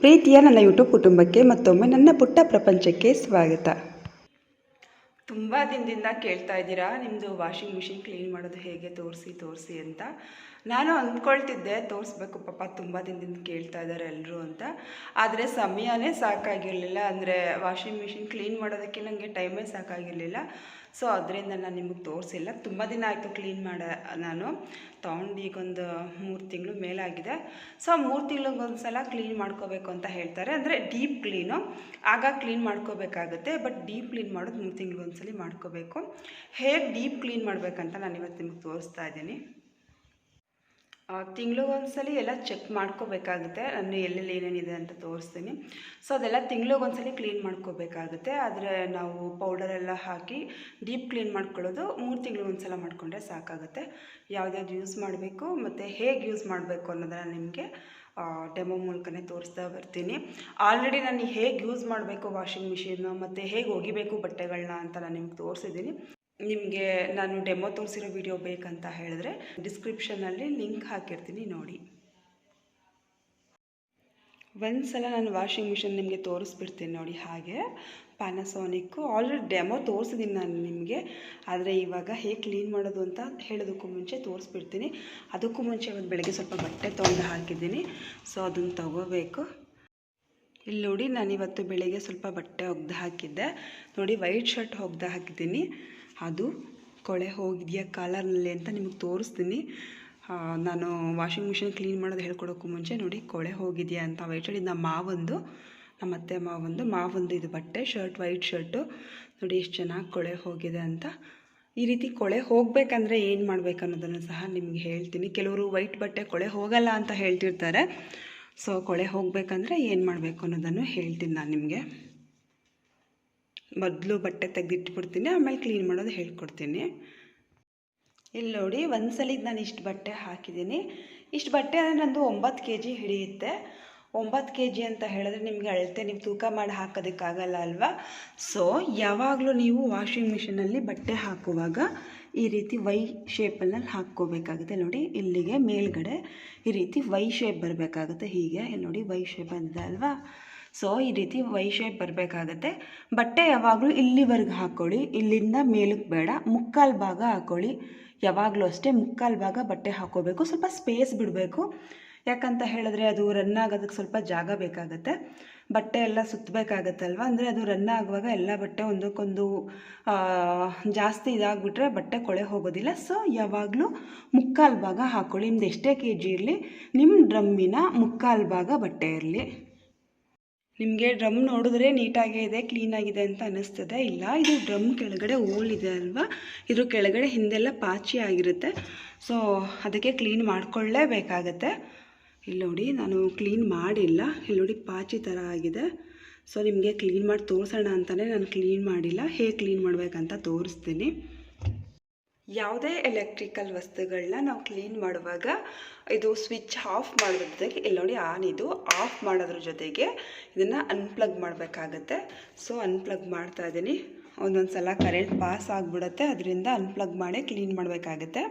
ಪ್ರೀತಿಯ ನನ್ನ ಯೂಟ್ಯೂಬ್ ಕುಟುಂಬಕ್ಕೆ ಮತ್ತೊಮ್ಮೆ ನನ್ನ ಪುಟ್ಟ ಪ್ರಪಂಚಕ್ಕೆ ಸ್ವಾಗತ. ತುಂಬ ದಿನದಿಂದ ಕೇಳ್ತಾ ಇದ್ದೀರಾ? ನಿಮ್ಮದು ವಾಷಿಂಗ್ ಮಿಷಿನ್ ಕ್ಲೀನ್ ಮಾಡೋದು ಹೇಗೆ? ತೋರಿಸಿ ತೋರಿಸಿ ಅಂತ. ನಾನು ಅಂದ್ಕೊಳ್ತಿದ್ದೆ, ತೋರಿಸ್ಬೇಕು ಪಾಪ, ತುಂಬ ದಿನದಿಂದ ಕೇಳ್ತಾ ಇದ್ದಾರೆ ಎಲ್ಲರೂ ಅಂತ. ಆದರೆ ಸಮಯನೇ ಸಾಕಾಗಿರಲಿಲ್ಲ. ಅಂದರೆ ವಾಷಿಂಗ್ ಮಿಷಿನ್ ಕ್ಲೀನ್ ಮಾಡೋದಕ್ಕೆ ನನಗೆ ಟೈಮೇ ಸಾಕಾಗಿರಲಿಲ್ಲ. ಸೊ ಅದರಿಂದ ನಾನು ನಿಮಗೆ ತೋರಿಸಿಲ್ಲ. ತುಂಬ ದಿನ ಆಯಿತು ಕ್ಲೀನ್ ಮಾಡ, ನಾನು. ತೊಗೊಂಡು ಈಗೊಂದು ಮೂರು ತಿಂಗಳು ಮೇಲಾಗಿದೆ ಸೊ ಮೂರು ತಿಂಗಳಿಗೊಂದು ಸಲ ಕ್ಲೀನ್ ಮಾಡ್ಕೋಬೇಕು ಅಂತ ಹೇಳ್ತಾರೆ. ಅಂದರೆ ಡೀಪ್ ಕ್ಲೀನು ಆಗ ಕ್ಲೀನ್ ಮಾಡ್ಕೋಬೇಕಾಗುತ್ತೆ ಬಟ್ ಡೀಪ್ ಕ್ಲೀನ್ ಮಾಡೋದು ಮೂರು ತಿಂಗಳಿಗೊಂದ್ಸಲಿ ಮಾಡ್ಕೋಬೇಕು. ಹೇಗೆ ಡೀಪ್ ಕ್ಲೀನ್ ಮಾಡಬೇಕಂತ ನಾನು ಇವತ್ತು ನಿಮಗೆ ತೋರಿಸ್ತಾ ಇದ್ದೀನಿ. ತಿಂಗಳಿಗೊಂದ್ಸಲಿ ಎಲ್ಲ ಚೆಕ್ ಮಾಡ್ಕೋಬೇಕಾಗುತ್ತೆ. ನಾನು ಎಲ್ಲೆಲ್ಲಿ ಏನೇನಿದೆ ಅಂತ ತೋರಿಸ್ತೀನಿ. ಸೊ ಅದೆಲ್ಲ ತಿಂಗಳಿಗೊಂದ್ಸಲಿ ಕ್ಲೀನ್ ಮಾಡ್ಕೋಬೇಕಾಗುತ್ತೆ. ಆದರೆ ನಾವು ಪೌಡರೆಲ್ಲ ಹಾಕಿ ಡೀಪ್ ಕ್ಲೀನ್ ಮಾಡ್ಕೊಳ್ಳೋದು ಮೂರು ತಿಂಗಳಿಗೊಂದ್ಸಲ ಮಾಡಿಕೊಂಡ್ರೆ ಸಾಕಾಗುತ್ತೆ. ಯಾವ್ದ್ಯಾವ್ದು ಯೂಸ್ ಮಾಡಬೇಕು ಮತ್ತು ಹೇಗೆ ಯೂಸ್ ಮಾಡಬೇಕು ಅನ್ನೋದನ್ನು ನಿಮಗೆ ಡೆಮೋ ಮೂಲಕನೇ ತೋರಿಸ್ತಾ ಬರ್ತೀನಿ. ಆಲ್ರೆಡಿ ನಾನು ಹೇಗೆ ಯೂಸ್ ಮಾಡಬೇಕು ವಾಷಿಂಗ್ ಮಿಷಿನ್ನು ಮತ್ತು ಹೇಗೆ ಒಗಿಬೇಕು ಬಟ್ಟೆಗಳನ್ನ ಅಂತ ನಾನು ನಿಮ್ಗೆ ತೋರಿಸಿದ್ದೀನಿ. ನಿಮಗೆ ನಾನು ಡೆಮೋ ತೋರಿಸಿರೋ ವಿಡಿಯೋ ಬೇಕಂತ ಹೇಳಿದ್ರೆ ಡಿಸ್ಕ್ರಿಪ್ಷನಲ್ಲಿ ಲಿಂಕ್ ಹಾಕಿರ್ತೀನಿ ನೋಡಿ. ಒಂದು ಸಲ ನಾನು ವಾಷಿಂಗ್ ಮಿಷಿನ್ ನಿಮಗೆ ತೋರಿಸ್ಬಿಡ್ತೀನಿ ನೋಡಿ ಹಾಗೆ. ಪ್ಯಾನಸೋನಿಕ್ಕು ಆಲ್ರೆಡಿ ಡೆಮೋ ತೋರಿಸಿದ್ದೀನಿ ನಾನು ನಿಮಗೆ. ಆದರೆ ಇವಾಗ ಹೇಗೆ ಕ್ಲೀನ್ ಮಾಡೋದು ಅಂತ ಹೇಳೋದಕ್ಕೂ ಮುಂಚೆ ತೋರಿಸ್ಬಿಡ್ತೀನಿ. ಅದಕ್ಕೂ ಮುಂಚೆ ಒಂದು ಬೆಳಗ್ಗೆ ಸ್ವಲ್ಪ ಬಟ್ಟೆ ತೊಗೊಂಡು ಹಾಕಿದ್ದೀನಿ. ಸೊ ಅದನ್ನು ತಗೋಬೇಕು. ಇಲ್ಲಿ ನೋಡಿ ನಾನು ಇವತ್ತು ಬೆಳಿಗ್ಗೆ ಸ್ವಲ್ಪ ಬಟ್ಟೆ ಒಗ್ದು ಹಾಕಿದ್ದೆ. ನೋಡಿ ವೈಟ್ ಶರ್ಟ್ ಒಗ್ದು ಹಾಕಿದ್ದೀನಿ. ಅದು ಕೊಳೆ ಹೋಗಿದೆಯಾ ಕಾಲರ್ನಲ್ಲಿ ಅಂತ ನಿಮಗೆ ತೋರಿಸ್ತೀನಿ. ನಾನು ವಾಷಿಂಗ್ ಮಿಷಿನ್ ಕ್ಲೀನ್ ಮಾಡೋದು ಹೇಳ್ಕೊಡೋಕ್ಕೂ ಮುಂಚೆ ನೋಡಿ ಕೊಳೆ ಹೋಗಿದೆಯಾ ಅಂತ ವೈಟ್ ಇದು ನಮ್ಮ ಮಾವಂದು, ನಮ್ಮ ಅತ್ತೆ ಮಾವಂದು ಮಾವಂದು ಇದು ಬಟ್ಟೆ ಶರ್ಟ್ ವೈಟ್ ಶರ್ಟು ನೋಡಿ ಎಷ್ಟು ಚೆನ್ನಾಗಿ ಕೊಳೆ ಹೋಗಿದೆ ಅಂತ. ಈ ರೀತಿ ಕೊಳೆ ಹೋಗಬೇಕಂದ್ರೆ ಏನು ಮಾಡಬೇಕು ಅನ್ನೋದನ್ನು ಸಹ ನಿಮಗೆ ಹೇಳ್ತೀನಿ. ಕೆಲವರು ವೈಟ್ ಬಟ್ಟೆ ಕೊಳೆ ಹೋಗಲ್ಲ ಅಂತ ಹೇಳ್ತಿರ್ತಾರೆ. ಸೊ ಕೊಳೆ ಹೋಗಬೇಕಂದ್ರೆ ಏನು ಮಾಡಬೇಕು ಅನ್ನೋದನ್ನು ಹೇಳ್ತೀನಿ ನಾನು ನಿಮಗೆ. ಮೊದಲು ಬಟ್ಟೆ ತೆಗೆದಿಟ್ಬಿಡ್ತೀನಿ, ಆಮೇಲೆ ಕ್ಲೀನ್ ಮಾಡೋದು ಹೇಳ್ಕೊಡ್ತೀನಿ. ಇಲ್ಲಿ ನೋಡಿ ಒಂದು ಸಲಿಗೆ ನಾನು ಇಷ್ಟು ಬಟ್ಟೆ ಹಾಕಿದ್ದೀನಿ ಇಷ್ಟು ಬಟ್ಟೆ ಅಂದರೆ ನಂದು ಒಂಬತ್ತು ಕೆ ಜಿ ಹಿಡಿಯುತ್ತೆ. ಒಂಬತ್ತು ಕೆ ಜಿ ಅಂತ ಹೇಳಿದ್ರೆ ನಿಮಗೆ ಅಳತೆ, ನೀವು ತೂಕ ಮಾಡಿ ಹಾಕೋದಕ್ಕಾಗಲ್ಲ ಅಲ್ವಾ? ಸೊ ಯಾವಾಗಲೂ ನೀವು ವಾಷಿಂಗ್ ಮಿಷಿನಲ್ಲಿ ಬಟ್ಟೆ ಹಾಕುವಾಗ ಈ ರೀತಿ ವೈ ಶೇಪಲ್ಲಿ ಹಾಕ್ಕೋಬೇಕಾಗುತ್ತೆ. ನೋಡಿ, ಇಲ್ಲಿಗೆ ಮೇಲ್ಗಡೆ ಈ ರೀತಿ ವೈ ಶೇಪ್ ಬರಬೇಕಾಗುತ್ತೆ ಹೀಗೆ. ನೋಡಿ ವೈ ಶೇಪ್ ಬಂದಿದೆ ಅಲ್ವಾ? ಸೊ, ಈ ರೀತಿ ವೈ ಶೇಪ್ ಬರಬೇಕಾಗತ್ತೆ. ಬಟ್ಟೆ ಯಾವಾಗಲೂ ಇಲ್ಲಿವರೆಗೆ ಹಾಕ್ಕೊಳ್ಳಿ ಇಲ್ಲಿಂದ ಮೇಲಕ್ಕೆ ಬೇಡ, ಮುಕ್ಕಾಲು ಭಾಗ ಹಾಕ್ಕೊಳ್ಳಿ ಯಾವಾಗಲೂ ಅಷ್ಟೇ ಮುಕ್ಕಾಲು ಭಾಗ ಬಟ್ಟೆ ಹಾಕ್ಕೋಬೇಕು. ಸ್ವಲ್ಪ ಸ್ಪೇಸ್ ಬಿಡಬೇಕು. ಯಾಕಂತ ಹೇಳಿದ್ರೆ ಅದು ರನ್ ಆಗೋದಕ್ಕೆ ಸ್ವಲ್ಪ ಜಾಗ ಬೇಕಾಗತ್ತೆ. ಬಟ್ಟೆ ಎಲ್ಲ ಸುತ್ತಬೇಕಾಗತ್ತಲ್ವ ಅಂದರೆ ಅದು ರನ್ ಆಗುವಾಗ ಎಲ್ಲ ಬಟ್ಟೆ ಒಂದಕ್ಕೊಂದು ಜಾಸ್ತಿ ಇದಾಗ್ಬಿಟ್ರೆ ಬಟ್ಟೆ ಕೊಳೆ ಹೋಗೋದಿಲ್ಲ. ಸೊ, ಯಾವಾಗಲೂ ಮುಕ್ಕಾಲು ಭಾಗ ಹಾಕ್ಕೊಳ್ಳಿ ನಿಮ್ದು ಎಷ್ಟೇ ಕೆ ಜಿ ಇರಲಿ ನಿಮ್ಮ ಡ್ರಮ್ಮಿನ ಮುಕ್ಕಾಲು ಭಾಗ ಬಟ್ಟೆ ಇರಲಿ. ನಿಮಗೆ ಡ್ರಮ್ ನೋಡಿದ್ರೆ ನೀಟಾಗೇ ಇದೆ ಕ್ಲೀನಾಗಿದೆ ಅಂತ ಅನ್ನಿಸ್ತದೆ. ಇಲ್ಲ, ಇದು ಡ್ರಮ್ ಕೆಳಗಡೆ ಇದೆ ಅಲ್ವಾ? ಇದ್ರ ಕೆಳಗಡೆ ಹಿಂದೆಲ್ಲ ಪಾಚಿ ಆಗಿರುತ್ತೆ. ಸೊ ಅದಕ್ಕೆ ಕ್ಲೀನ್ ಮಾಡಿಕೊಳ್ಳೇಬೇಕಾಗತ್ತೆ. ಇಲ್ಲಿ ನೋಡಿ, ನಾನು ಕ್ಲೀನ್ ಮಾಡಿಲ್ಲ. ಇಲ್ಲಿ ನೋಡಿ ಪಾಚಿ ಥರ ಆಗಿದೆ. ಸೊ ನಿಮಗೆ ಕ್ಲೀನ್ ಮಾಡಿ ತೋರಿಸೋಣ ಅಂತಲೇ ನಾನು ಕ್ಲೀನ್ ಮಾಡಿಲ್ಲ. ಹೇಗೆ ಕ್ಲೀನ್ ಮಾಡಬೇಕಂತ ತೋರಿಸ್ತೀನಿ. ಯಾವುದೇ ಎಲೆಕ್ಟ್ರಿಕಲ್ ವಸ್ತುಗಳನ್ನ ನಾವು ಕ್ಲೀನ್ ಮಾಡುವಾಗ ಇದು ಸ್ವಿಚ್ ಆಫ್ ಮಾಡೋದ್ರ ಜೊತೆಗೆ ಇಲ್ಲಿ ನೋಡಿ ಆನ್ ಇದು ಆಫ್ ಮಾಡೋದ್ರ ಜೊತೆಗೆ ಇದನ್ನು ಅನ್ಪ್ಲಗ್ ಮಾಡಬೇಕಾಗತ್ತೆ. ಸೊ ಅನ್ಪ್ಲಗ್ ಮಾಡ್ತಾ ಇದ್ದೀನಿ. ಒಂದೊಂದು ಸಲ ಕರೆಂಟ್ ಪಾಸ್ ಆಗಿಬಿಡುತ್ತೆ. ಅದರಿಂದ ಅನ್ಪ್ಲಗ್ ಮಾಡಿ ಕ್ಲೀನ್ ಮಾಡಬೇಕಾಗತ್ತೆ.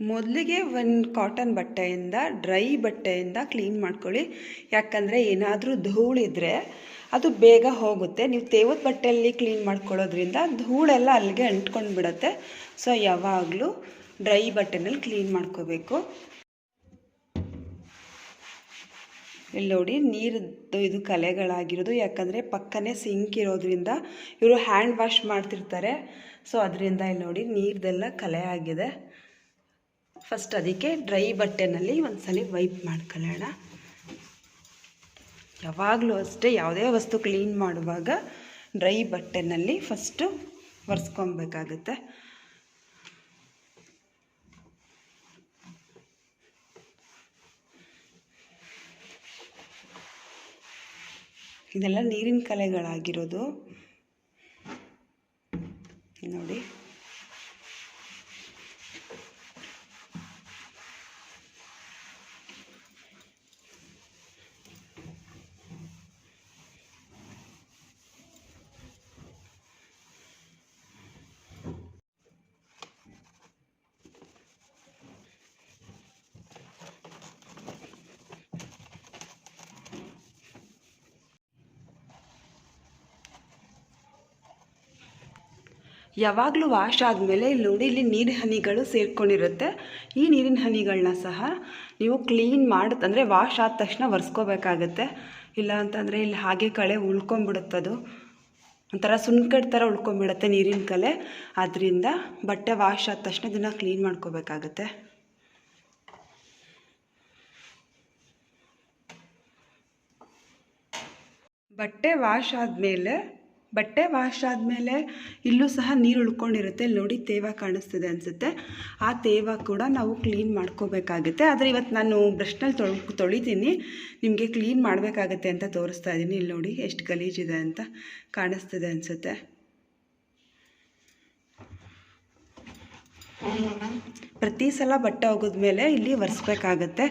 ಮೊದಲಿಗೆ ಒಂದು ಕಾಟನ್ ಬಟ್ಟೆಯಿಂದ ಡ್ರೈ ಬಟ್ಟೆಯಿಂದ ಕ್ಲೀನ್ ಮಾಡ್ಕೊಳ್ಳಿ. ಯಾಕಂದರೆ ಏನಾದರೂ ಧೂಳಿದ್ರೆ ಅದು ಬೇಗ ಹೋಗುತ್ತೆ. ನೀವು ತೇವದ ಬಟ್ಟೆಯಲ್ಲಿ ಕ್ಲೀನ್ ಮಾಡ್ಕೊಳ್ಳೋದ್ರಿಂದ ಧೂಳೆಲ್ಲ ಅಲ್ಲಿಗೆ ಅಂಟ್ಕೊಂಡು ಬಿಡುತ್ತೆ ಸೊ ಯಾವಾಗಲೂ ಡ್ರೈ ಬಟ್ಟೆನಲ್ಲಿ ಕ್ಲೀನ್ ಮಾಡ್ಕೋಬೇಕು. ಇಲ್ಲಿ ನೋಡಿ, ನೀರದ್ದು ಇದು ಕಲೆಗಳಾಗಿರೋದು. ಯಾಕಂದರೆ ಪಕ್ಕನೇ ಸಿಂಕ್ ಇರೋದ್ರಿಂದ ಇವರು ಹ್ಯಾಂಡ್ ವಾಶ್ ಮಾಡ್ತಿರ್ತಾರೆ. ಸೊ ಅದರಿಂದ ಇಲ್ಲಿ ನೋಡಿ ನೀರ್ದೆಲ್ಲ ಕಲೆ ಆಗಿದೆ. ಫಸ್ಟ್ ಅದಕ್ಕೆ ಡ್ರೈ ಬಟ್ಟೆನಲ್ಲಿ ಒಂದ್ಸಲಿ ವೈಪ್ ಮಾಡ್ಕೊಳ್ಳೋಣ. ಯಾವಾಗಲೂ ಅಷ್ಟೇ ಯಾವುದೇ ವಸ್ತು ಕ್ಲೀನ್ ಮಾಡುವಾಗ ಡ್ರೈ ಬಟ್ಟೆನಲ್ಲಿ ಫಸ್ಟು ಒರೆಸ್ಕೊಬೇಕಾಗುತ್ತೆ. ಇದೆಲ್ಲ ನೀರಿನ ಕಲೆಗಳಾಗಿರೋದು. ನೋಡಿ. ಯಾವಾಗಲೂ ವಾಶ್ ಆದಮೇಲೆ ಇಲ್ಲಿ ನೋಡಿ, ಇಲ್ಲಿ ನೀರಿನ ಹನಿಗಳು ಸೇರ್ಕೊಂಡಿರುತ್ತೆ. ಈ ನೀರಿನ ಹನಿಗಳನ್ನ ಸಹ ನೀವು ಕ್ಲೀನ್ ಮಾಡುತ್ತೆ ಅಂದರೆ ವಾಶ್ ಆದ ತಕ್ಷಣ ಒರೆಸ್ಕೋಬೇಕಾಗತ್ತೆ. ಇಲ್ಲ ಅಂತಂದರೆ ಇಲ್ಲಿ ಹಾಗೆ ಕಳೆ ಉಳ್ಕೊಂಬಿಡುತ್ತದು ಒಂಥರ ಸುಣ್ಕಡ್ ಥರ ಉಳ್ಕೊಂಬಿಡುತ್ತೆ ನೀರಿನ ಕಲೆ. ಆದ್ದರಿಂದ ಬಟ್ಟೆ ವಾಶ್ ಆದ ತಕ್ಷಣ ಇದನ್ನು ಕ್ಲೀನ್ ಮಾಡ್ಕೋಬೇಕಾಗತ್ತೆ. ಬಟ್ಟೆ ವಾಶ್ ಆದಮೇಲೆ ಬಟ್ಟೆ ವಾಶ್ ಆದಮೇಲೆ ಇಲ್ಲೂ ಸಹ ನೀರು ಉಳ್ಕೊಂಡಿರುತ್ತೆ. ಇಲ್ಲಿ ನೋಡಿ ತೇವ ಕಾಣಿಸ್ತಿದೆ ಅನಿಸುತ್ತೆ. ಆ ತೇವ ಕೂಡ ನಾವು ಕ್ಲೀನ್ ಮಾಡ್ಕೋಬೇಕಾಗುತ್ತೆ. ಆದರೆ ಇವತ್ತು ನಾನು ಬ್ರಷ್ನಲ್ಲಿ ತೊಳ್, ತೊಳಿತೀನಿ. ನಿಮಗೆ ಕ್ಲೀನ್ ಮಾಡಬೇಕಾಗತ್ತೆ ಅಂತ ತೋರಿಸ್ತಾ ಇದ್ದೀನಿ ಇಲ್ಲಿ ನೋಡಿ ಎಷ್ಟು ಗಲೀಜಿದೆ ಅಂತ ಕಾಣಿಸ್ತಿದೆ ಅನಿಸುತ್ತೆ. ಪ್ರತಿ ಸಲ ಬಟ್ಟೆ ಒಗೆದ್ಮೇಲೆ ಇಲ್ಲಿ ಒರೆಸ್ಬೇಕಾಗತ್ತೆ.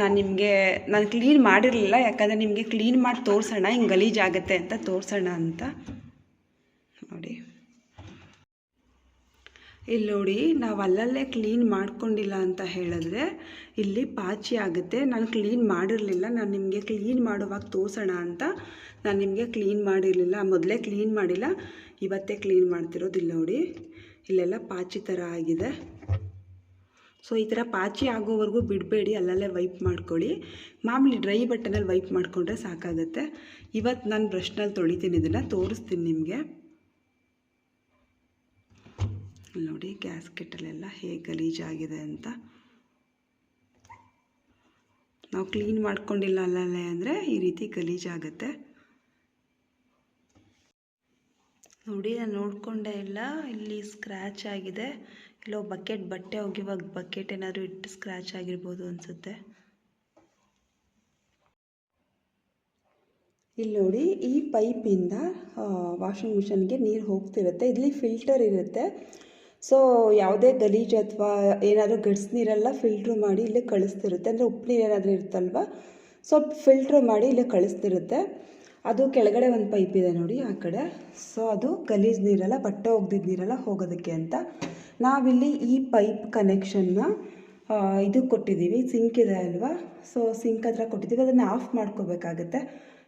ನಾನು ನಿಮಗೆ, ನಾನು ಕ್ಲೀನ್ ಮಾಡಿರಲಿಲ್ಲ. ಯಾಕಂದರೆ ನಿಮಗೆ ಕ್ಲೀನ್ ಮಾಡಿ ತೋರಿಸೋಣ, ಹಿಂಗೆ ಗಲೀಜಾಗುತ್ತೆ ಅಂತ ತೋರಿಸೋಣ ಅಂತ. ನೋಡಿ. ಇಲ್ಲಿ ನೋಡಿ, ನಾವು ಅಲ್ಲಲ್ಲೇ ಕ್ಲೀನ್ ಮಾಡ್ಕೊಂಡಿಲ್ಲ ಅಂತ ಹೇಳಿದ್ರೆ ಇಲ್ಲಿ ಪಾಚಿ ಆಗುತ್ತೆ. ನಾನು ಕ್ಲೀನ್ ಮಾಡಿರಲಿಲ್ಲ. ನಾನು ನಿಮಗೆ ಕ್ಲೀನ್ ಮಾಡುವಾಗ ತೋರಿಸೋಣ ಅಂತ ನಾನು ನಿಮಗೆ ಕ್ಲೀನ್ ಮಾಡಿರಲಿಲ್ಲ. ಮೊದಲೇ ಕ್ಲೀನ್ ಮಾಡಿಲ್ಲ. ಇವತ್ತೇ ಕ್ಲೀನ್ ಮಾಡ್ತಿರೋದು ಇಲ್ಲಿ ನೋಡಿ. ಇಲ್ಲೆಲ್ಲ ಪಾಚಿ ಥರ ಆಗಿದೆ. ಸೊ ಈ ಥರ ಪಾಚಿ ಆಗೋವರೆಗೂ ಬಿಡಬೇಡಿ. ಅಲ್ಲಲ್ಲೇ ವೈಪ್ ಮಾಡ್ಕೊಳ್ಳಿ. ಮಾಮೂಲಿ ಡ್ರೈ ಬಟ್ಟೆನಲ್ಲಿ ವೈಪ್ ಮಾಡಿಕೊಂಡ್ರೆ ಸಾಕಾಗುತ್ತೆ. ಇವತ್ತು ನಾನು ಬ್ರಷ್ನಲ್ಲಿ ತೊಳಿತೀನಿ. ಇದನ್ನು ತೋರಿಸ್ತೀನಿ ನಿಮಗೆ. ನೋಡಿ ಗ್ಯಾಸ್ಕೆಟಲ್ಲೆಲ್ಲ ಹೇಗೆ ಗಲೀಜಾಗಿದೆ ಅಂತ. ನಾವು ಕ್ಲೀನ್ ಮಾಡ್ಕೊಂಡಿಲ್ಲ ಅಲ್ಲಲ್ಲೇ ಅಂದರೆ ಈ ರೀತಿ ಗಲೀಜಾಗುತ್ತೆ. ನೋಡಿ, ನಾನು ನೋಡಿಕೊಂಡೆ ಇಲ್ಲ ಇಲ್ಲಿ ಸ್ಕ್ರ್ಯಾಚ್ ಆಗಿದೆ. ಇಲ್ಲೋ ಬಕೆಟ್, ಬಟ್ಟೆ ಒಗೆಯುವಾಗ ಬಕೆಟ್ ಏನಾದರೂ ಇಟ್ಟು ಸ್ಕ್ರ್ಯಾಚ್ ಆಗಿರ್ಬೋದು ಅನಿಸುತ್ತೆ. ಇಲ್ಲಿ ನೋಡಿ, ಈ ಪೈಪಿಂದ ವಾಷಿಂಗ್ ಮಿಷನ್ಗೆ ನೀರು ಹೋಗ್ತಿರುತ್ತೆ. ಇಲ್ಲಿ ಫಿಲ್ಟರ್ ಇರುತ್ತೆ. ಸೊ ಯಾವುದೇ ಗಲೀಜು ಅಥವಾ ಏನಾದರೂ ಗಡ್ಸ್ ನೀರೆಲ್ಲ ಫಿಲ್ಟ್ರ್ ಮಾಡಿ ಇಲ್ಲೇ ಕಳಿಸ್ತಿರುತ್ತೆ. ಅಂದರೆ ಉಪ್ಪು ನೀರು ಏನಾದರೂ ಇರುತ್ತಲ್ವ? ಸೊ ಫಿಲ್ಟ್ರ್ ಮಾಡಿ ಇಲ್ಲೇ ಕಳಿಸ್ತಿರುತ್ತೆ. ಅದು ಕೆಳಗಡೆ ಒಂದು ಪೈಪ್ ಇದೆ ನೋಡಿ ಆ ಕಡೆ. ಸೊ ಅದು ಗಲೀಜು ನೀರೆಲ್ಲ, ಬಟ್ಟೆ ಒಗ್ದಿದ್ದ ನೀರೆಲ್ಲ ಹೋಗೋದಕ್ಕೆ ಅಂತ. ನಾವಿಲ್ಲಿ ಈ ಪೈಪ್ ಕನೆಕ್ಷನ್ನ ಇದು ಕೊಟ್ಟಿದ್ದೀವಿ. ಸಿಂಕ್ ಇದೆ ಅಲ್ವಾ? ಸೊ ಸಿಂಕ್ ಹತ್ರ ಕೊಟ್ಟಿದ್ದೀವಿ. ಅದನ್ನು ಆಫ್ ಮಾಡ್ಕೋಬೇಕಾಗತ್ತೆ.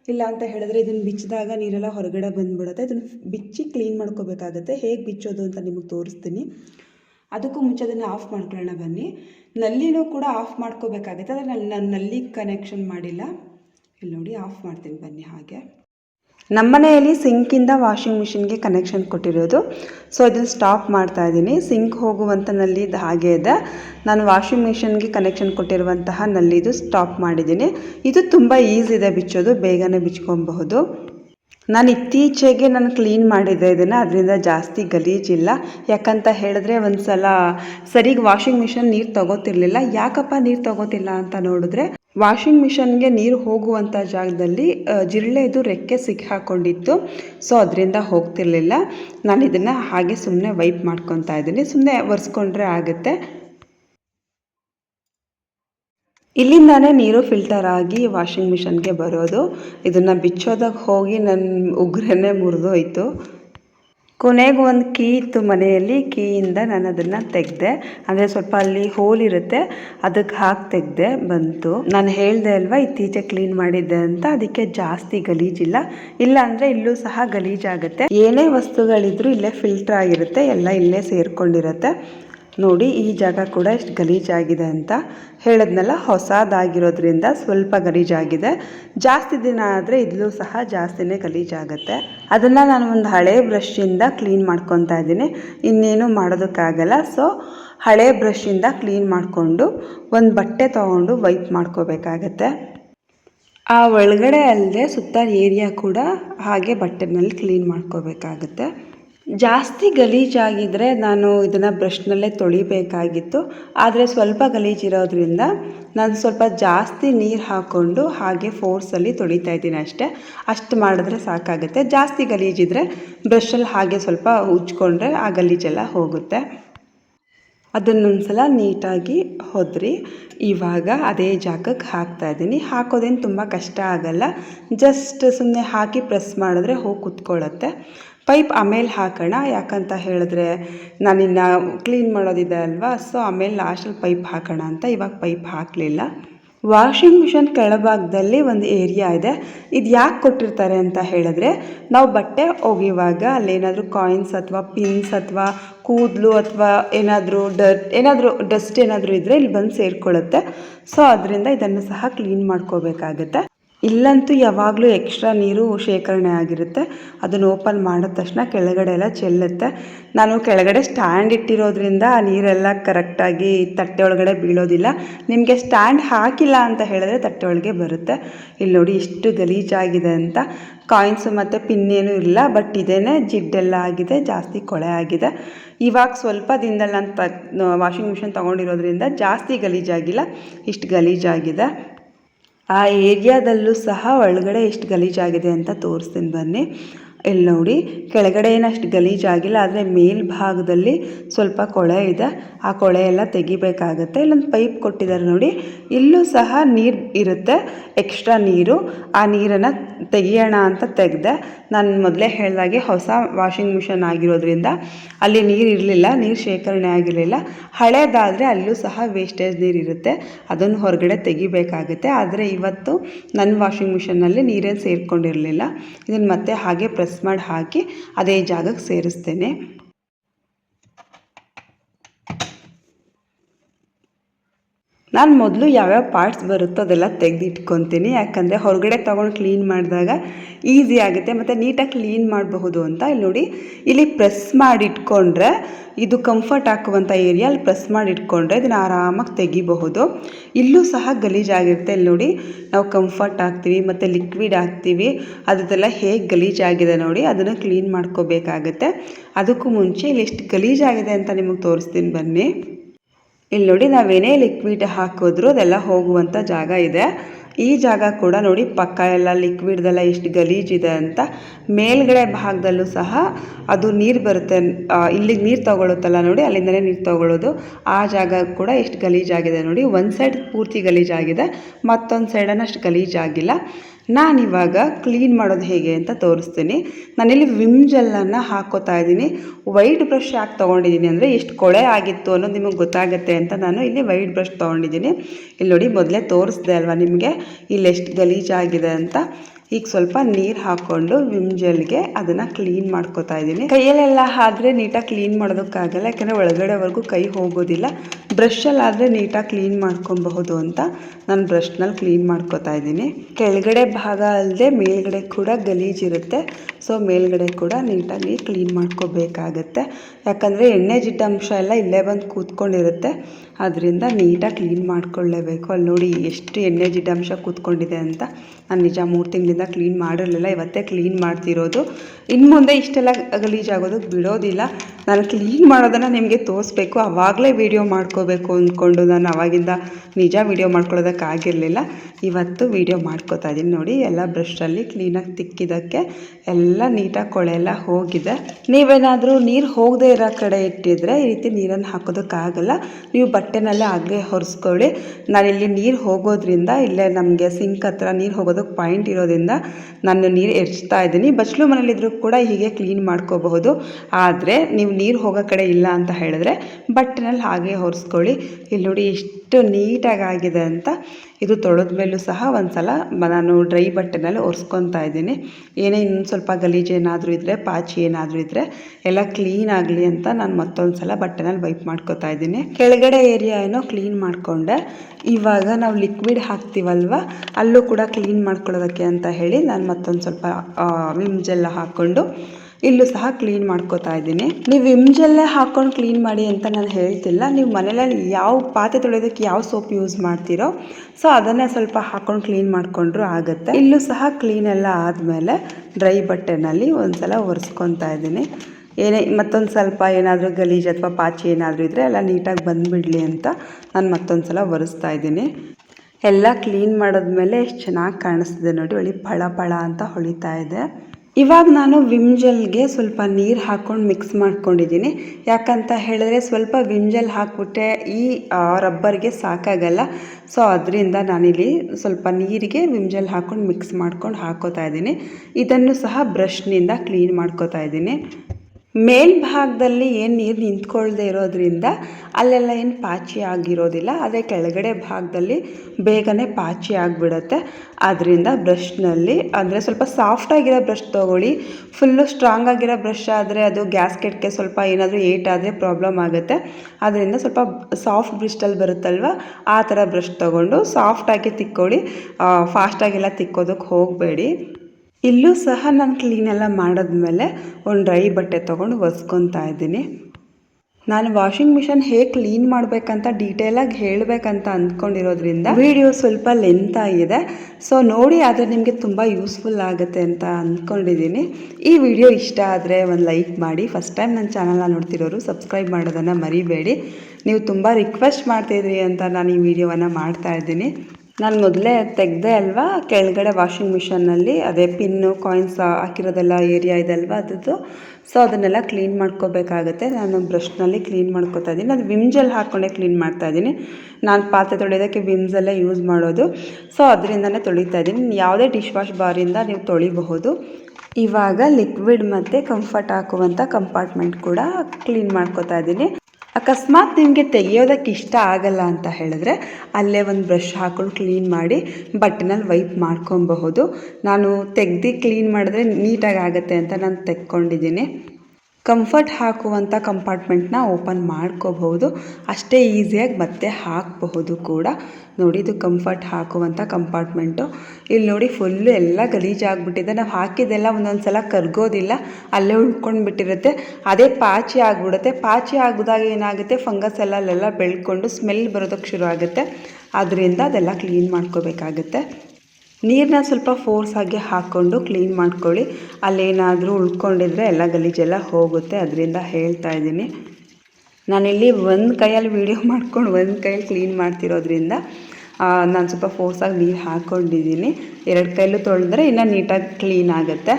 ಇಲ್ಲ ಅಂತ ಹೇಳಿದ್ರೆ ಇದನ್ನು ಬಿಚ್ಚಿದಾಗ ನೀರೆಲ್ಲ ಹೊರಗಡೆ ಬಂದುಬಿಡುತ್ತೆ. ಇದನ್ನು ಬಿಚ್ಚಿ ಕ್ಲೀನ್ ಮಾಡ್ಕೋಬೇಕಾಗುತ್ತೆ. ಹೇಗೆ ಬಿಚ್ಚೋದು ಅಂತ ನಿಮಗೆ ತೋರಿಸ್ತೀನಿ. ಅದಕ್ಕೂ ಮುಂಚೆ ಅದನ್ನು ಆಫ್ ಮಾಡ್ಕೊಳ್ಳೋಣ ಬನ್ನಿ. ನಲ್ಲಿನೂ ಕೂಡ ಆಫ್ ಮಾಡ್ಕೋಬೇಕಾಗುತ್ತೆ. ಆದರೆ ನಾನು ನಲ್ಲಿ ಕನೆಕ್ಷನ್ ಮಾಡಿಲ್ಲ. ಇಲ್ಲಿ ನೋಡಿ ಆಫ್ ಮಾಡ್ತೀನಿ ಬನ್ನಿ ಹಾಗೆ. ನಮ್ಮನೆಯಲ್ಲಿ ಸಿಂಕಿಂದ ವಾಷಿಂಗ್ ಮಿಷಿನ್ಗೆ ಕನೆಕ್ಷನ್ ಕೊಟ್ಟಿರೋದು. ಸೊ ಇದನ್ನು ಸ್ಟಾಪ್ ಮಾಡ್ತಾ ಇದ್ದೀನಿ. ಸಿಂಕ್ ಹೋಗುವಂಥ ನಲ್ಲಿದ್ದು ಹಾಗೆ ಇದೆ. ನಾನು ವಾಷಿಂಗ್ ಮಿಷಿನ್ಗೆ ಕನೆಕ್ಷನ್ ಕೊಟ್ಟಿರುವಂತಹ ನಲ್ಲಿದು ಸ್ಟಾಪ್ ಮಾಡಿದ್ದೀನಿ. ಇದು ತುಂಬ ಈಸಿ ಇದೆ ಬಿಚ್ಚೋದು, ಬೇಗನೆ ಬಿಚ್ಕೊಬಹುದು ನಾನು ಇತ್ತೀಚೆಗೆ ನಾನು ಕ್ಲೀನ್ ಮಾಡಿದ್ದೆ ಇದನ್ನು, ಅದರಿಂದ ಜಾಸ್ತಿ ಗಲೀಜಿಲ್ಲ ಯಾಕಂತ ಹೇಳಿದ್ರೆ ಒಂದು ಸಲ ಸರಿಗೆ ವಾಷಿಂಗ್ ಮಿಷನ್ ನೀರು ತಗೋತಿರ್ಲಿಲ್ಲ. ಯಾಕಪ್ಪ ನೀರು ತಗೋತಿಲ್ಲ ಅಂತ ನೋಡಿದ್ರೆ ವಾಷಿಂಗ್ ಮಿಷನ್ಗೆ ನೀರು ಹೋಗುವಂಥ ಜಾಗದಲ್ಲಿ ಜಿರಳೆದು ರೆಕ್ಕೆ ಸಿಕ್ಕಿ ಹಾಕ್ಕೊಂಡಿತ್ತು ಸೊ ಅದರಿಂದ ಹೋಗ್ತಿರ್ಲಿಲ್ಲ. ನಾನು ಇದನ್ನು ಹಾಗೆ ಸುಮ್ಮನೆ ವೈಪ್ ಮಾಡ್ಕೊತಾ ಇದ್ದೀನಿ. ಸುಮ್ಮನೆ ಒರೆಸ್ಕೊಂಡ್ರೆ ಆಗುತ್ತೆ. ಇಲ್ಲಿಂದಾನೇ ನೀರು ಫಿಲ್ಟರ್ ಆಗಿ ವಾಷಿಂಗ್ ಮಿಷನ್ಗೆ ಬರೋದು. ಇದನ್ನು ಬಿಚ್ಚೋದಾಗ ಹೋಗಿ ನನ್ನ ಉಗ್ರನೇ ಮುರಿದೋಯ್ತು. ಕೊನೆಗೆ ಒಂದು ಕೀ ಇತ್ತು ಮನೆಯಲ್ಲಿ. ಕೀಯಿಂದ ನಾನು ಅದನ್ನು ತೆಗೆದೆ. ಅಂದರೆ ಸ್ವಲ್ಪ ಅಲ್ಲಿ ಹೋಲ್ ಇರುತ್ತೆ. ಅದಕ್ಕೆ ಹಾಕಿ ತೆಗೆದೆ ಬಂತು. ನಾನು ಹೇಳಿದೆ ಅಲ್ವಾ ಇತ್ತೀಚೆ ಕ್ಲೀನ್ ಮಾಡಿದ್ದೆ ಅಂತ. ಅದಕ್ಕೆ ಜಾಸ್ತಿ ಗಲೀಜಿಲ್ಲ ಇಲ್ಲ. ಅಂದರೆ ಇಲ್ಲೂ ಸಹ ಗಲೀಜಾಗುತ್ತೆ ಏನೇ ವಸ್ತುಗಳಿದ್ರೂ ಇಲ್ಲೇ ಫಿಲ್ಟರ್ ಆಗಿರುತ್ತೆ. ಎಲ್ಲ ಇಲ್ಲೇ ಸೇರ್ಕೊಂಡಿರುತ್ತೆ. ನೋಡಿ, ಈ ಜಾಗ ಕೂಡ ಎಷ್ಟು ಗಲೀಜಾಗಿದೆ ಅಂತ ಹೇಳಿದ್ನಲ್ಲ. ಹೊಸದಾಗಿರೋದ್ರಿಂದ ಸ್ವಲ್ಪ ಗಲೀಜಾಗಿದೆ. ಜಾಸ್ತಿ ದಿನ ಆದರೆ ಇದ್ಲೂ ಸಹ ಜಾಸ್ತಿನೇ ಗಲೀಜಾಗುತ್ತೆ. ಅದನ್ನು ನಾನು ಒಂದು ಹಳೆ ಬ್ರಷಿಂದ ಕ್ಲೀನ್ ಮಾಡ್ಕೊತಾ ಇದ್ದೀನಿ. ಇನ್ನೇನು ಮಾಡೋದಕ್ಕಾಗಲ್ಲ. ಸೊ, ಹಳೆ ಬ್ರಷಿಂದ ಕ್ಲೀನ್ ಮಾಡಿಕೊಂಡು ಒಂದು ಬಟ್ಟೆ ತೊಗೊಂಡು ವೈಪ್ ಮಾಡ್ಕೋಬೇಕಾಗತ್ತೆ. ಆ ಒಳಗಡೆ ಅಲ್ಲದೆ ಸುತ್ತ ಏರಿಯಾ ಕೂಡ ಹಾಗೆ ಬಟ್ಟೆನಲ್ಲಿ ಕ್ಲೀನ್ ಮಾಡ್ಕೋಬೇಕಾಗುತ್ತೆ. ಜಾಸ್ತಿ ಗಲೀಜಾಗಿದ್ದರೆ ನಾನು ಇದನ್ನು ಬ್ರಷ್ನಲ್ಲೇ ತೊಳಿಬೇಕಾಗಿತ್ತು. ಆದರೆ ಸ್ವಲ್ಪ ಗಲೀಜಿರೋದ್ರಿಂದ ನಾನು ಸ್ವಲ್ಪ ಜಾಸ್ತಿ ನೀರು ಹಾಕ್ಕೊಂಡು ಹಾಗೆ ಫೋರ್ಸಲ್ಲಿ ತೊಳಿತಾ ಇದ್ದೀನಿ ಅಷ್ಟೇ. ಅಷ್ಟು ಮಾಡಿದ್ರೆ ಸಾಕಾಗುತ್ತೆ. ಜಾಸ್ತಿ ಗಲೀಜಿದ್ರೆ ಬ್ರಷಲ್ಲಿ ಹಾಗೆ ಸ್ವಲ್ಪ ಉಜ್ಕೊಂಡ್ರೆ ಆ ಗಲೀಜೆಲ್ಲ ಹೋಗುತ್ತೆ. ಅದನ್ನೊಂದ್ಸಲ ನೀಟಾಗಿ ಹೊದ್ರಿ. ಇವಾಗ ಅದೇ ಜಾಗಕ್ಕೆ ಹಾಕ್ತಾ ಇದ್ದೀನಿ. ಹಾಕೋದೇನು ತುಂಬ ಕಷ್ಟ ಆಗಲ್ಲ. ಜಸ್ಟ್ ಸುಮ್ಮನೆ ಹಾಕಿ ಪ್ರೆಸ್ ಮಾಡಿದ್ರೆ ಹೋಗಿ ಕುತ್ಕೊಳ್ಳುತ್ತೆ ಪೈಪ್ ಆಮೇಲೆ ಹಾಕೋಣ. ಯಾಕಂತ ಹೇಳಿದ್ರೆ ನಾನಿನ್ನು ಕ್ಲೀನ್ ಮಾಡೋದಿದೆ ಅಲ್ವಾ? ಸೊ, ಆಮೇಲೆ ಲಾಸ್ಟಲ್ಲಿ ಪೈಪ್ ಹಾಕೋಣ ಅಂತ ಇವಾಗ ಪೈಪ್ ಹಾಕಲಿಲ್ಲ. ವಾಷಿಂಗ್ ಮಿಷನ್ ಕೆಳಭಾಗದಲ್ಲಿ ಒಂದು ಏರಿಯಾ ಇದೆ. ಇದು ಯಾಕೆ ಕೊಟ್ಟಿರ್ತಾರೆ ಅಂತ ಹೇಳಿದ್ರೆ, ನಾವು ಬಟ್ಟೆ ಒಗೆಯುವಾಗ ಅಲ್ಲೇನಾದರೂ ಕಾಯಿನ್ಸ್ ಅಥವಾ ಪಿನ್ಸ್ ಅಥವಾ ಕೂದಲು ಅಥವಾ ಏನಾದರೂ ಡರ್ ಏನಾದರೂ ಡಸ್ಟ್ ಏನಾದರೂ ಇದ್ದರೆ ಇಲ್ಲಿ ಬಂದು ಸೇರಿಕೊಳ್ಳುತ್ತೆ. ಸೊ, ಅದರಿಂದ ಇದನ್ನು ಸಹ ಕ್ಲೀನ್ ಮಾಡ್ಕೋಬೇಕಾಗತ್ತೆ. ಇಲ್ಲಂತೂ ಯಾವಾಗಲೂ ಎಕ್ಸ್ಟ್ರಾ ನೀರು ಶೇಖರಣೆ ಆಗಿರುತ್ತೆ. ಅದನ್ನು ಓಪನ್ ಮಾಡಿದ ತಕ್ಷಣ ಕೆಳಗಡೆ ಎಲ್ಲ ಚೆಲ್ಲುತ್ತೆ. ನಾನು ಕೆಳಗಡೆ ಸ್ಟ್ಯಾಂಡ್ ಇಟ್ಟಿರೋದ್ರಿಂದ ಆ ನೀರೆಲ್ಲ ಕರೆಕ್ಟಾಗಿ ತಟ್ಟೆ ಒಳಗಡೆ ಬೀಳೋದಿಲ್ಲ. ನಿಮಗೆ ಸ್ಟ್ಯಾಂಡ್ ಹಾಕಿಲ್ಲ ಅಂತ ಹೇಳಿದ್ರೆ ತಟ್ಟೆ ಒಳಗೆ ಬರುತ್ತೆ. ಇಲ್ಲಿ ನೋಡಿ ಇಷ್ಟು ಗಲೀಜಾಗಿದೆ ಅಂತ. ಕಾಯಿನ್ಸು ಮತ್ತು ಏನೂ ಇಲ್ಲ, ಬಟ್ ಇದೇ ಜಿಡ್ಡೆಲ್ಲ ಆಗಿದೆ, ಜಾಸ್ತಿ ಕೊಳೆ ಆಗಿದೆ. ಇವಾಗ ಸ್ವಲ್ಪ ದಿನದಲ್ಲಿ ನಾನು ತ ವಾಷಿಂಗ್ ಮಿಷಿನ್ ತೊಗೊಂಡಿರೋದ್ರಿಂದ ಜಾಸ್ತಿ ಗಲೀಜಾಗಿಲ್ಲ, ಇಷ್ಟು ಗಲೀಜಾಗಿದೆ. ಆ ಏರಿಯಾದಲ್ಲೂ ಸಹ ಒಳಗಡೆ ಎಷ್ಟು ಗಲೀಜಾಗಿದೆ ಅಂತ ತೋರಿಸ್ತೀನಿ ಬನ್ನಿ. ಇಲ್ಲಿ ನೋಡಿ, ಕೆಳಗಡೆ ಏನು ಅಷ್ಟು ಗಲೀಜಾಗಿಲ್ಲ ಆದರೆ ಮೇಲ್ಭಾಗದಲ್ಲಿ ಸ್ವಲ್ಪ ಕೊಳೆ ಇದೆ. ಆ ಕೊಳೆ ಎಲ್ಲ ತೆಗಿಬೇಕಾಗತ್ತೆ. ಇಲ್ಲೊಂದು ಪೈಪ್ ಕೊಟ್ಟಿದ್ದಾರೆ ನೋಡಿ. ಇಲ್ಲೂ ಸಹ ನೀರು ಇರುತ್ತೆ, ಎಕ್ಸ್ಟ್ರಾ ನೀರು. ಆ ನೀರನ್ನು ತೆಗಿಯೋಣ ಅಂತ ತೆಗೆದೆ, ನಾನು ಮೊದಲೇ ಹೇಳಿದಾಗೆ ಹೊಸ ವಾಷಿಂಗ್ ಮಿಷನ್ ಆಗಿರೋದ್ರಿಂದ ಅಲ್ಲಿ ನೀರು ಇರಲಿಲ್ಲ, ನೀರು ಶೇಖರಣೆ ಆಗಿರಲಿಲ್ಲ. ಹಳೇದಾದರೆ ಅಲ್ಲೂ ಸಹ ವೇಸ್ಟೇಜ್ ನೀರು ಇರುತ್ತೆ. ಅದನ್ನು ಹೊರಗಡೆ ತೆಗಿಬೇಕಾಗುತ್ತೆ. ಆದರೆ ಇವತ್ತು ನನ್ನ ವಾಷಿಂಗ್ ಮಿಷನ್ನಲ್ಲಿ ನೀರೇನು ಸೇರಿಕೊಂಡಿರಲಿಲ್ಲ. ಇದನ್ನು ಮತ್ತೆ ಹಾಗೆ ಪ್ರೆಸ್ ಮಾಡಿ ಹಾಕಿ ಅದೇ ಜಾಗಕ್ಕೆ ಸೇರಿಸ್ತೇನೆ. ನಾನು ಮೊದಲು ಯಾವ್ಯಾವ ಪಾರ್ಟ್ಸ್ ಬರುತ್ತೋ ಅದೆಲ್ಲ ತೆಗೆದಿಟ್ಕೊತೀನಿ. ಯಾಕಂದರೆ ಹೊರಗಡೆ ತೊಗೊಂಡು ಕ್ಲೀನ್ ಮಾಡಿದಾಗ ಈಸಿ ಆಗುತ್ತೆ. ಮತ್ತು ನೀಟಾಗಿ ಕ್ಲೀನ್ ಮಾಡಬಹುದು ಅಂತ. ಇಲ್ಲಿ ನೋಡಿ, ಇಲ್ಲಿ ಪ್ರೆಸ್ ಮಾಡಿ ಇಟ್ಕೊಂಡ್ರೆ ಇದು ಕಂಫರ್ಟ್ ಹಾಕುವಂಥ ಏರಿಯಾ ಅಲ್ಲಿ ಪ್ರೆಸ್ ಮಾಡಿ ಇಟ್ಕೊಂಡ್ರೆ ಇದನ್ನು ಆರಾಮಾಗಿ ತೆಗಿಬಹುದು. ಇಲ್ಲೂ ಸಹ ಗಲೀಜಾಗಿರುತ್ತೆ ಇಲ್ಲಿ ನೋಡಿ, ನಾವು ಕಂಫರ್ಟ್ ಹಾಕ್ತೀವಿ, ಮತ್ತು ಲಿಕ್ವಿಡ್ ಹಾಕ್ತೀವಿ. ಅದೆಲ್ಲ ಹೇಗೆ ಗಲೀಜಾಗಿದೆ ನೋಡಿ, ಅದನ್ನು ಕ್ಲೀನ್ ಮಾಡ್ಕೋಬೇಕಾಗತ್ತೆ. ಅದಕ್ಕೂ ಮುಂಚೆ ಇಲ್ಲಿ ಎಷ್ಟು ಗಲೀಜಾಗಿದೆ ಅಂತ ನಿಮಗೆ ತೋರಿಸ್ತೀನಿ ಬನ್ನಿ. ಇಲ್ಲಿ ನೋಡಿ, ನಾವೇನೇ ಲಿಕ್ವಿಡ್ ಹಾಕಿದ್ರು ಅದೆಲ್ಲ ಹೋಗುವಂಥ ಜಾಗ ಇದೆ. ಈ ಜಾಗ ಕೂಡ ನೋಡಿ, ಪಕ್ಕ ಎಲ್ಲ ಲಿಕ್ವಿಡ್ದೆಲ್ಲ ಎಷ್ಟು ಗಲೀಜಿದೆ ಅಂತ. ಮೇಲ್ಗಡೆ ಭಾಗದಲ್ಲೂ ಸಹ ಅದು ನೀರು ಬರುತ್ತೆ. ಇಲ್ಲಿಗೆ ನೀರು ತಗೊಳುತ್ತಲ್ಲ ನೋಡಿ, ಅಲ್ಲಿಂದಲೇ ನೀರು ತಗೊಳ್ಳೋದು ಆ ಜಾಗ ಕೂಡ ಎಷ್ಟು ಗಲೀಜಾಗಿದೆ ನೋಡಿ. ಒಂದು ಸೈಡ್ ಪೂರ್ತಿ ಗಲೀಜಾಗಿದೆ ಮತ್ತೊಂದು ಸೈಡನ್ನು ಅಷ್ಟು ಗಲೀಜಾಗಿಲ್ಲ ನಾನಿವಾಗ ಕ್ಲೀನ್ ಮಾಡೋದು ಹೇಗೆ ಅಂತ ತೋರಿಸ್ತೀನಿ. ನಾನಿಲ್ಲಿ ವಿಮ್ ಜೆಲ್ಲನ್ನು ಹಾಕೋತಾ ಇದ್ದೀನಿ. ವೈಟ್ ಬ್ರಷ್ ಯಾಕೆ ತೊಗೊಂಡಿದ್ದೀನಿ ಅಂದರೆ ಎಷ್ಟು ಕೊಳೆ ಆಗಿತ್ತು ಅನ್ನೋದು ನಿಮಗೆ ಗೊತ್ತಾಗುತ್ತೆ ಅಂತ ನಾನು ಇಲ್ಲಿ ವೈಟ್ ಬ್ರಷ್ ತೊಗೊಂಡಿದ್ದೀನಿ. ಇಲ್ಲಿ ನೋಡಿ ಮೊದಲೇ ತೋರಿಸ್ದೆ ಅಲ್ವಾ ನಿಮಗೆ? ಇಲ್ಲಿ ಎಷ್ಟು ಗಲೀಜಾಗಿದೆ ಅಂತ. ಈಗ ಸ್ವಲ್ಪ ನೀರು ಹಾಕ್ಕೊಂಡು ವಿಮ್ ಜೆಲ್ಗೆ ಅದನ್ನು ಕ್ಲೀನ್ ಮಾಡ್ಕೋತಾ ಇದ್ದೀನಿ. ಕೈಯಲ್ಲೆಲ್ಲ ಆದ್ರೆ ನೀಟಾಗಿ ಕ್ಲೀನ್ ಮಾಡೋದಕ್ಕಾಗಲ್ಲ, ಯಾಕಂದರೆ ಒಳಗಡೆವರೆಗೂ ಕೈ ಹೋಗೋದಿಲ್ಲ. ಬ್ರಷಲ್ಲಾದರೆ ನೀಟಾಗಿ ಕ್ಲೀನ್ ಮಾಡ್ಕೊಬಹುದು ಅಂತ ನಾನು ಬ್ರಷ್ನಲ್ಲಿ ಕ್ಲೀನ್ ಮಾಡ್ಕೋತಾ ಇದ್ದೀನಿ. ಕೆಳಗಡೆ ಭಾಗ ಅಲ್ಲದೆ ಮೇಲ್ಗಡೆ ಕೂಡ ಗಲೀಜಿರುತ್ತೆ ಸೊ ಮೇಲ್ಗಡೆ ಕೂಡ ನೀಟಾಗಿ ಕ್ಲೀನ್ ಮಾಡ್ಕೋಬೇಕಾಗತ್ತೆ. ಯಾಕಂದರೆ ಎಣ್ಣೆ ಜಿಡ್ಡಂಶ ಎಲ್ಲ ಇಲ್ಲೇ ಬಂದು ಕೂತ್ಕೊಂಡಿರುತ್ತೆ. ಅದರಿಂದ ನೀಟಾಗಿ ಕ್ಲೀನ್ ಮಾಡ್ಕೊಳ್ಳೇಬೇಕು. ಅಲ್ಲಿ ನೋಡಿ ಎಷ್ಟು ಎಣ್ಣೆ ಜಿಡ್ಡಂಶ ಕೂತ್ಕೊಂಡಿದೆ ಅಂತ. ನಾನು ನಿಜ ಮೂರು ತಿಂಗಳಿಂದ ಕ್ಲೀನ್ ಮಾಡಿರಲಿಲ್ಲ. ಇವತ್ತೇ ಕ್ಲೀನ್ ಮಾಡ್ತಿರೋದು. ಇನ್ನು ಮುಂದೆ ಇಷ್ಟೆಲ್ಲ ಗಲೀಜಾಗೋದಕ್ಕೆ ಬಿಡೋದಿಲ್ಲ. ನಾನು ಕ್ಲೀನ್ ಮಾಡೋದನ್ನು ನಿಮಗೆ ತೋರಿಸ್ಬೇಕು. ಆವಾಗಲೇ ವೀಡಿಯೋ ಮಾಡ್ಕೋಬೇಕು ಅಂದ್ಕೊಂಡು ನಾನು ಅವಾಗಿಂದ ನಿಜ ವೀಡಿಯೋ ಮಾಡ್ಕೊಳ್ಳೋದಕ್ಕಾಗಿರಲಿಲ್ಲ ಇವತ್ತು ವೀಡಿಯೋ ಮಾಡ್ಕೋತಾ ಇದ್ದೀನಿ ನೋಡಿ, ಎಲ್ಲ ಬ್ರಷಲ್ಲಿ ಕ್ಲೀನಾಗಿ ತಿಕ್ಕಿದ್ದಕ್ಕೆ ಎಲ್ಲ ನೀಟಾಗಿ ಕೊಳೆ ಎಲ್ಲ ಹೋಗಿದೆ. ನೀವೇನಾದರೂ ನೀರು ಹೋಗದೆ ಇರೋ ಕಡೆ ಇಟ್ಟಿದ್ರೆ ಈ ರೀತಿ ನೀರನ್ನು ಹಾಕೋದಕ್ಕಾಗಲ್ಲ. ನೀವು ಬಟ್ಟೆನಲ್ಲೇ ಆಗಲೇ ಹೊರಿಸ್ಕೊಳ್ಳಿ ನಾನಿಲ್ಲಿ ನೀರು ಹೋಗೋದ್ರಿಂದ ಇಲ್ಲೇ ನಮಗೆ ಸಿಂಕ್ ಹತ್ರ ನೀರು ಹೋಗೋದಕ್ಕೆ ಪಾಯಿಂಟ್ ಇರೋದ್ರಿಂದ ನಾನು ನೀರು ಎರ್ಚ್ತಾ ಇದ್ದೀನಿ. ಬಚ್ಚಲು ಮನೇಲಿದ್ರೂ ಕೂಡ ಹೀಗೆ ಕ್ಲೀನ್ ಮಾಡ್ಕೋಬಹುದು. ಆದರೆ ನೀವು ನೀರು ಹೋಗೋ ಕಡೆ ಇಲ್ಲ ಅಂತ ಹೇಳಿದ್ರೆ ಬಟ್ಟೆನಲ್ಲಿ ಹಾಗೆ ಹೊರಿಸ್ಕೊಳ್ಳಿ ಇಲ್ಲಿ ನೋಡಿ ಎಷ್ಟು ನೀಟಾಗಿ ಆಗಿದೆ ಅಂತ. ಇದು ತೊಳೆದ ಮೇಲೂ ಸಹ ಒಂದು ಸಲ ನಾನು ಡ್ರೈ ಬಟ್ಟೆನಲ್ಲಿ ಒರೆಸ್ಕೊತಾ ಇದ್ದೀನಿ. ಏನೇ ಇನ್ನೊಂದು ಸ್ವಲ್ಪ ಗಲೀಜು ಏನಾದರೂ ಇದ್ದರೆ ಪಾಚಿ ಏನಾದರೂ ಇದ್ದರೆ ಎಲ್ಲ ಕ್ಲೀನ್ ಆಗಲಿ ಅಂತ ನಾನು ಮತ್ತೊಂದು ಸಲ ಬಟ್ಟೆನಲ್ಲಿ ವೈಪ್ ಮಾಡ್ಕೋತಾ ಇದ್ದೀನಿ. ಕೆಳಗಡೆ ಏರಿಯಾ ಏನೋ ಕ್ಲೀನ್ ಮಾಡಿಕೊಂಡೆ. ಇವಾಗ ನಾವು ಲಿಕ್ವಿಡ್ ಹಾಕ್ತೀವಲ್ವ, ಅಲ್ಲೂ ಕೂಡ ಕ್ಲೀನ್ ಮಾಡ್ಕೊಳ್ಳೋದಕ್ಕೆ ಅಂತ ಹೇಳಿ ನಾನು ಮತ್ತೊಂದು ಸ್ವಲ್ಪ ವಿಮ್ ಜೆಲ್ಲ ಹಾಕ್ಕೊಂಡು ಇಲ್ಲೂ ಸಹ ಕ್ಲೀನ್ ಮಾಡ್ಕೋತಾ ಇದ್ದೀನಿ. ನೀವು ವಿಮ್ಜಲ್ಲೇ ಹಾಕ್ಕೊಂಡು ಕ್ಲೀನ್ ಮಾಡಿ ಅಂತ ನಾನು ಹೇಳ್ತಿಲ್ಲ. ನೀವು ಮನೆಯಲ್ಲಿ ಯಾವ ಪಾತ್ರೆ ತೊಳೆಯೋದಕ್ಕೆ ಯಾವ ಸೋಪ್ ಯೂಸ್ ಮಾಡ್ತೀರೋ, ಸೊ ಅದನ್ನೇ ಸ್ವಲ್ಪ ಹಾಕ್ಕೊಂಡು ಕ್ಲೀನ್ ಮಾಡಿಕೊಂಡ್ರೂ ಆಗುತ್ತೆ. ಇಲ್ಲೂ ಸಹ ಕ್ಲೀನ್ ಎಲ್ಲ ಆದಮೇಲೆ ಡ್ರೈ ಬಟ್ಟೆನಲ್ಲಿ ಒಂದು ಸಲ ಒರೆಸ್ಕೊತಾ ಇದ್ದೀನಿ. ಏನೇ ಮತ್ತೊಂದು ಸ್ವಲ್ಪ ಏನಾದರೂ ಗಲೀಜು ಅಥವಾ ಪಾಚಿ ಏನಾದರೂ ಇದ್ದರೆ ಎಲ್ಲ ನೀಟಾಗಿ ಬಂದುಬಿಡಲಿ ಅಂತ ನಾನು ಮತ್ತೊಂದು ಸಲ ಒರೆಸ್ತಾ ಇದ್ದೀನಿ. ಎಲ್ಲ ಕ್ಲೀನ್ ಮಾಡಿದ್ಮೇಲೆ ಎಷ್ಟು ಚೆನ್ನಾಗಿ ಕಾಣಿಸ್ತಿದೆ ನೋಡಿ, ಒಳ್ಳೆ ಫಳ ಫಳ ಅಂತ ಹೊಳಿತಾ ಇದೆ. ಇವಾಗ ನಾನು ವಿಮ್ ಜೆಲ್ಗೆ ಸ್ವಲ್ಪ ನೀರು ಹಾಕ್ಕೊಂಡು ಮಿಕ್ಸ್ ಮಾಡ್ಕೊಂಡಿದ್ದೀನಿ. ಯಾಕಂತ ಹೇಳಿದ್ರೆ ಸ್ವಲ್ಪ ವಿಮ್ ಜೆಲ್ ಹಾಕ್ಬಿಟ್ಟೆ ಈ ರಬ್ಬರ್ಗೆ ಸಾಕಾಗಲ್ಲ. ಸೊ ಅದರಿಂದ ನಾನಿಲ್ಲಿ ಸ್ವಲ್ಪ ನೀರಿಗೆ ವಿಮ್ ಜೆಲ್ ಹಾಕ್ಕೊಂಡು ಮಿಕ್ಸ್ ಮಾಡ್ಕೊಂಡು ಹಾಕೋತಾ ಇದ್ದೀನಿ. ಇದನ್ನು ಸಹ ಬ್ರಷ್ನಿಂದ ಕ್ಲೀನ್ ಮಾಡ್ಕೋತಾ ಇದ್ದೀನಿ. ಮೇಲ್ಭಾಗದಲ್ಲಿ ಏನು ನೀರು ನಿಂತ್ಕೊಳ್ಳದೆ ಇರೋದ್ರಿಂದ ಅಲ್ಲೆಲ್ಲ ಏನು ಪಾಚಿ ಆಗಿರೋದಿಲ್ಲ ಆದರೆ ಕೆಳಗಡೆ ಭಾಗದಲ್ಲಿ ಬೇಗನೆ ಪಾಚಿ ಆಗಿಬಿಡತ್ತೆ. ಅದರಿಂದ ಬ್ರಷ್ನಲ್ಲಿ, ಅಂದರೆ ಸ್ವಲ್ಪ ಸಾಫ್ಟಾಗಿರೋ ಬ್ರಷ್ ತೊಗೊಳ್ಳಿ. ಫುಲ್ಲು ಸ್ಟ್ರಾಂಗ್ ಆಗಿರೋ ಬ್ರಷ್ ಆದರೆ ಅದು ಗ್ಯಾಸ್ಕೆಟ್ಗೆ ಸ್ವಲ್ಪ ಏನಾದರೂ ಏಟಾದರೆ ಪ್ರಾಬ್ಲಮ್ ಆಗುತ್ತೆ. ಅದರಿಂದ ಸ್ವಲ್ಪ ಸಾಫ್ಟ್ ಬ್ರಿಸ್ಟಲ್ಲಿ ಬರುತ್ತಲ್ವ, ಆ ಥರ ಬ್ರಷ್ ತೊಗೊಂಡು ಸಾಫ್ಟಾಗಿ ತಿಕ್ಕೊಳ್ಳಿ. ಫಾಸ್ಟಾಗೆಲ್ಲ ತಿಕ್ಕೋದಕ್ಕೆ ಹೋಗಬೇಡಿ. ಇಲ್ಲೂ ಸಹ ನಾನು ಕ್ಲೀನೆಲ್ಲ ಮಾಡಿದ್ಮೇಲೆ ಒಂದು ಡ್ರೈ ಬಟ್ಟೆ ತೊಗೊಂಡು ಒಸ್ಕೊತಾ ಇದ್ದೀನಿ. ನಾನು ವಾಷಿಂಗ್ ಮಿಷನ್ ಹೇಗೆ ಕ್ಲೀನ್ ಮಾಡಬೇಕಂತ ಡೀಟೇಲಾಗಿ ಹೇಳಬೇಕಂತ ಅಂದ್ಕೊಂಡಿರೋದ್ರಿಂದ ವಿಡಿಯೋ ಸ್ವಲ್ಪ ಲೆಂತ್ ಆಗಿದೆ. ಸೊ ನೋಡಿ ಆದರೆ ನಿಮಗೆ ತುಂಬ ಯೂಸ್ಫುಲ್ ಆಗುತ್ತೆ ಅಂತ ಅಂದ್ಕೊಂಡಿದ್ದೀನಿ. ಈ ವಿಡಿಯೋ ಇಷ್ಟ ಆದರೆ ಒಂದು ಲೈಕ್ ಮಾಡಿ. ಫಸ್ಟ್ ಟೈಮ್ ನನ್ನ ಚಾನಲ್ನ ನೋಡ್ತಿರೋರು ಸಬ್ಸ್ಕ್ರೈಬ್ ಮಾಡೋದನ್ನು ಮರಿಬೇಡಿ. ನೀವು ತುಂಬ ರಿಕ್ವೆಸ್ಟ್ ಮಾಡ್ತಿದ್ರಿ ಅಂತ ನಾನು ಈ ವಿಡಿಯೋವನ್ನು ಮಾಡ್ತಾ ಇದ್ದೀನಿ. ನಾನು ಮೊದಲೇ ತೆಗೆದೆ ಅಲ್ವಾ? ಕೆಳಗಡೆ ವಾಷಿಂಗ್ ಮಿಷನ್ನಲ್ಲಿ ಅದೇ ಪಿನ್ನು ಕಾಯಿನ್ಸ್ ಹಾಕಿರೋದೆಲ್ಲ ಏರಿಯಾ ಇದೆ ಅಲ್ವಾ ಅದರದ್ದು? ಸೊ ಅದನ್ನೆಲ್ಲ ಕ್ಲೀನ್ ಮಾಡ್ಕೋಬೇಕಾಗತ್ತೆ. ನಾನು ಬ್ರಷ್ನಲ್ಲಿ ಕ್ಲೀನ್ ಮಾಡ್ಕೋತಾ ಇದ್ದೀನಿ. ಅದು ವಿಮ್ ಜೆಲ್ ಹಾಕ್ಕೊಂಡೇ ಕ್ಲೀನ್ ಮಾಡ್ತಾ ಇದ್ದೀನಿ. ನಾನು ಪಾತ್ರೆ ತೊಳೆಯೋದಕ್ಕೆ ವಿಮ್ಸೆಲ್ಲ ಯೂಸ್ ಮಾಡೋದು. ಸೊ ಅದರಿಂದನೇ ತೊಳಿತಾ ಇದ್ದೀನಿ. ಯಾವುದೇ ಡಿಶ್ ವಾಶ್ ಬಾರಿಂದ ನೀವು ತೊಳಿಬಹುದು. ಇವಾಗ ಲಿಕ್ವಿಡ್ ಮತ್ತು ಕಂಫರ್ಟ್ ಹಾಕುವಂಥ ಕಂಪಾರ್ಟ್ಮೆಂಟ್ ಕೂಡ ಕ್ಲೀನ್ ಮಾಡ್ಕೋತಾ ಇದ್ದೀನಿ. ಅಕಸ್ಮಾತ್ ನಿಮಗೆ ತೆಗೆಯೋದಕ್ಕೆ ಇಷ್ಟ ಆಗಲ್ಲ ಅಂತ ಹೇಳಿದ್ರೆ ಅಲ್ಲೇ ಒಂದು ಬ್ರಷ್ ಹಾಕೊಂಡು ಕ್ಲೀನ್ ಮಾಡಿ ಬಟ್ಟೆನಲ್ಲಿ ವೈಪ್ ಮಾಡ್ಕೊಬಹುದು ನಾನು ತೆಗ್ದು ಕ್ಲೀನ್ ಮಾಡಿದ್ರೆ ನೀಟಾಗಿ ಆಗುತ್ತೆ ಅಂತ ನಾನು ತೆಕ್ಕೊಂಡಿದ್ದೀನಿ. ಕಂಫರ್ಟ್ ಹಾಕುವಂಥ ಕಂಪಾರ್ಟ್ಮೆಂಟ್ನ ಓಪನ್ ಮಾಡ್ಕೋಬಹುದು. ಅಷ್ಟೇ ಈಸಿಯಾಗಿ ಮತ್ತೆ ಹಾಕಬಹುದು ಕೂಡ. ನೋಡಿ, ಇದು ಕಂಫರ್ಟ್ ಹಾಕುವಂಥ ಕಂಪಾರ್ಟ್ಮೆಂಟು ಇಲ್ಲಿ ನೋಡಿ ಫುಲ್ಲು ಎಲ್ಲ ಗಲೀಜಾಗ್ಬಿಟ್ಟಿದೆ ನಾವು ಹಾಕಿದ್ದೆಲ್ಲ ಒಂದೊಂದು ಸಲ ಕರ್ಗೋದಿಲ್ಲ. ಅಲ್ಲೇ ಉಳ್ಕೊಂಡು ಬಿಟ್ಟಿರುತ್ತೆ ಅದೇ ಪಾಚಿ ಆಗಿಬಿಡುತ್ತೆ. ಪಾಚಿ ಆಗಿದಾಗ ಏನಾಗುತ್ತೆ? ಫಂಗಸ್ ಎಲ್ಲ ಅಲ್ಲೆಲ್ಲ ಬೆಳ್ಕೊಂಡು ಸ್ಮೆಲ್ ಬರೋದಕ್ಕೆ ಶುರು ಆಗುತ್ತೆ ಅದರಿಂದ ಅದೆಲ್ಲ ಕ್ಲೀನ್ ಮಾಡ್ಕೋಬೇಕಾಗುತ್ತೆ. ನೀರನ್ನ ಸ್ವಲ್ಪ ಫೋರ್ಸಾಗಿ ಹಾಕ್ಕೊಂಡು ಕ್ಲೀನ್ ಮಾಡ್ಕೊಳ್ಳಿ. ಅಲ್ಲೇನಾದರೂ ಉಳ್ಕೊಂಡಿದ್ರೆ ಎಲ್ಲ ಗಲೀಜೆಲ್ಲ ಹೋಗುತ್ತೆ. ಅದರಿಂದ ಹೇಳ್ತಾ ಇದ್ದೀನಿ. ನಾನಿಲ್ಲಿ ಒಂದು ಕೈಯಲ್ಲಿ ವೀಡಿಯೋ ಮಾಡ್ಕೊಂಡು ಒಂದು ಕೈಯಲ್ಲಿ ಕ್ಲೀನ್ ಮಾಡ್ತಿರೋದ್ರಿಂದ ನಾನು ಸ್ವಲ್ಪ ಫೋರ್ಸಾಗಿ ನೀರು ಹಾಕ್ಕೊಂಡಿದ್ದೀನಿ ಎರಡು ಕೈಲೂ ತೊಳೆದ್ರೆ ಇನ್ನೂ ನೀಟಾಗಿ ಕ್ಲೀನ್ ಆಗುತ್ತೆ.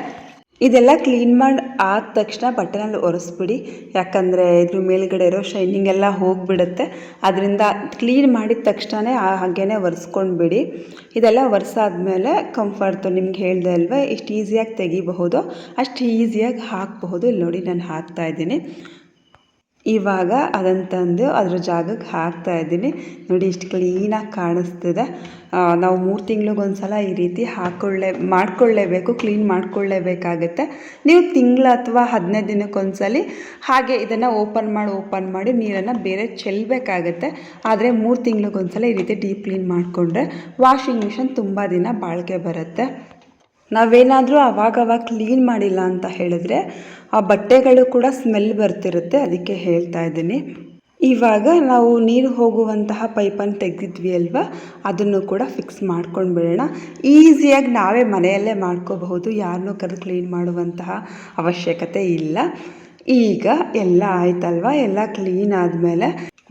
ಇದೆಲ್ಲ ಕ್ಲೀನ್ ಮಾಡಿ ಆದ ತಕ್ಷಣ ಬಟ್ಟೆನಲ್ಲಿ ಒರೆಸ್ಬಿಡಿ. ಯಾಕಂದರೆ ಇದ್ರ ಮೇಲ್ಗಡೆ ಇರೋ ಶೈನಿಂಗ್ ಎಲ್ಲ ಹೋಗಿಬಿಡುತ್ತೆ. ಅದರಿಂದ ಕ್ಲೀನ್ ಮಾಡಿದ ತಕ್ಷಣ ಹಾಗೇ ಒರೆಸ್ಕೊಂಡ್ಬಿಡಿ. ಇದೆಲ್ಲ ಒರೆಸಾದ್ಮೇಲೆ ಕಂಫರ್ಟು ನಿಮ್ಗೆ ಹೇಳಿದೆ ಅಲ್ವ, ಇಷ್ಟು ಈಸಿಯಾಗಿ ತೆಗಿಬಹುದು. ಅಷ್ಟು ಈಸಿಯಾಗಿ ಹಾಕಬಹುದು. ಇಲ್ಲಿ ನೋಡಿ ನಾನು ಹಾಕ್ತಾಯಿದ್ದೀನಿ ಇವಾಗ ಅದನ್ನು ತಂದು ಅದರ ಜಾಗಕ್ಕೆ ಹಾಕ್ತಾ ಇದ್ದೀನಿ. ನೋಡಿ, ಇಷ್ಟು ಕ್ಲೀನಾಗಿ ಕಾಣಿಸ್ತಿದೆ. ನಾವು ಮೂರು ತಿಂಗ್ಳಿಗೊಂದು ಸಲ ಈ ರೀತಿ ಹಾಕೊಳ್ಳೆ, ಮಾಡ್ಕೊಳ್ಳೇಬೇಕು ಕ್ಲೀನ್ ಮಾಡ್ಕೊಳ್ಳೇಬೇಕಾಗುತ್ತೆ. ನೀವು ತಿಂಗಳು ಅಥವಾ ಹದಿನೈದು ದಿನಕ್ಕೊಂದ್ಸಲಿ ಹಾಗೆ ಇದನ್ನು ಓಪನ್ ಮಾಡಿ ಓಪನ್ ಮಾಡಿ ನೀರನ್ನು ಬೇರೆ ಚೆಲ್ಲಬೇಕಾಗತ್ತೆ. ಆದರೆ ಮೂರು ತಿಂಗ್ಳಿಗೊಂದ್ಸಲ ಈ ರೀತಿ ಡೀಪ್ ಕ್ಲೀನ್ ಮಾಡಿಕೊಂಡ್ರೆ ವಾಷಿಂಗ್ ಮಿಷನ್ ತುಂಬ ದಿನ ಬಾಳಿಕೆ ಬರುತ್ತೆ. ನಾವೇನಾದರೂ ಅವಾಗವಾಗ ಕ್ಲೀನ್ ಮಾಡಿಲ್ಲ ಅಂತ ಹೇಳಿದ್ರೆ ಆ ಬಟ್ಟೆಗಳು ಕೂಡ ಸ್ಮೆಲ್ ಬರ್ತಿರುತ್ತೆ, ಅದಕ್ಕೆ ಹೇಳ್ತಾ ಇದ್ದೀನಿ. ಇವಾಗ ನಾವು ನೀರು ಹೋಗುವಂತಹ ಪೈಪನ್ನು ತೆಗೆದಿದ್ವಿ ಅಲ್ವಾ, ಅದನ್ನು ಕೂಡ ಫಿಕ್ಸ್ ಮಾಡ್ಕೊಂಡು ಬಿಡೋಣ. ಈಸಿಯಾಗಿ ನಾವೇ ಮನೆಯಲ್ಲೇ ಮಾಡ್ಕೋಬಹುದು, ಯಾರನ್ನೂ ಕರೆದು ಕ್ಲೀನ್ ಮಾಡುವಂತಹ ಅವಶ್ಯಕತೆ ಇಲ್ಲ. ಈಗ ಎಲ್ಲ ಆಯ್ತಲ್ವ, ಎಲ್ಲ ಕ್ಲೀನ್ ಆದಮೇಲೆ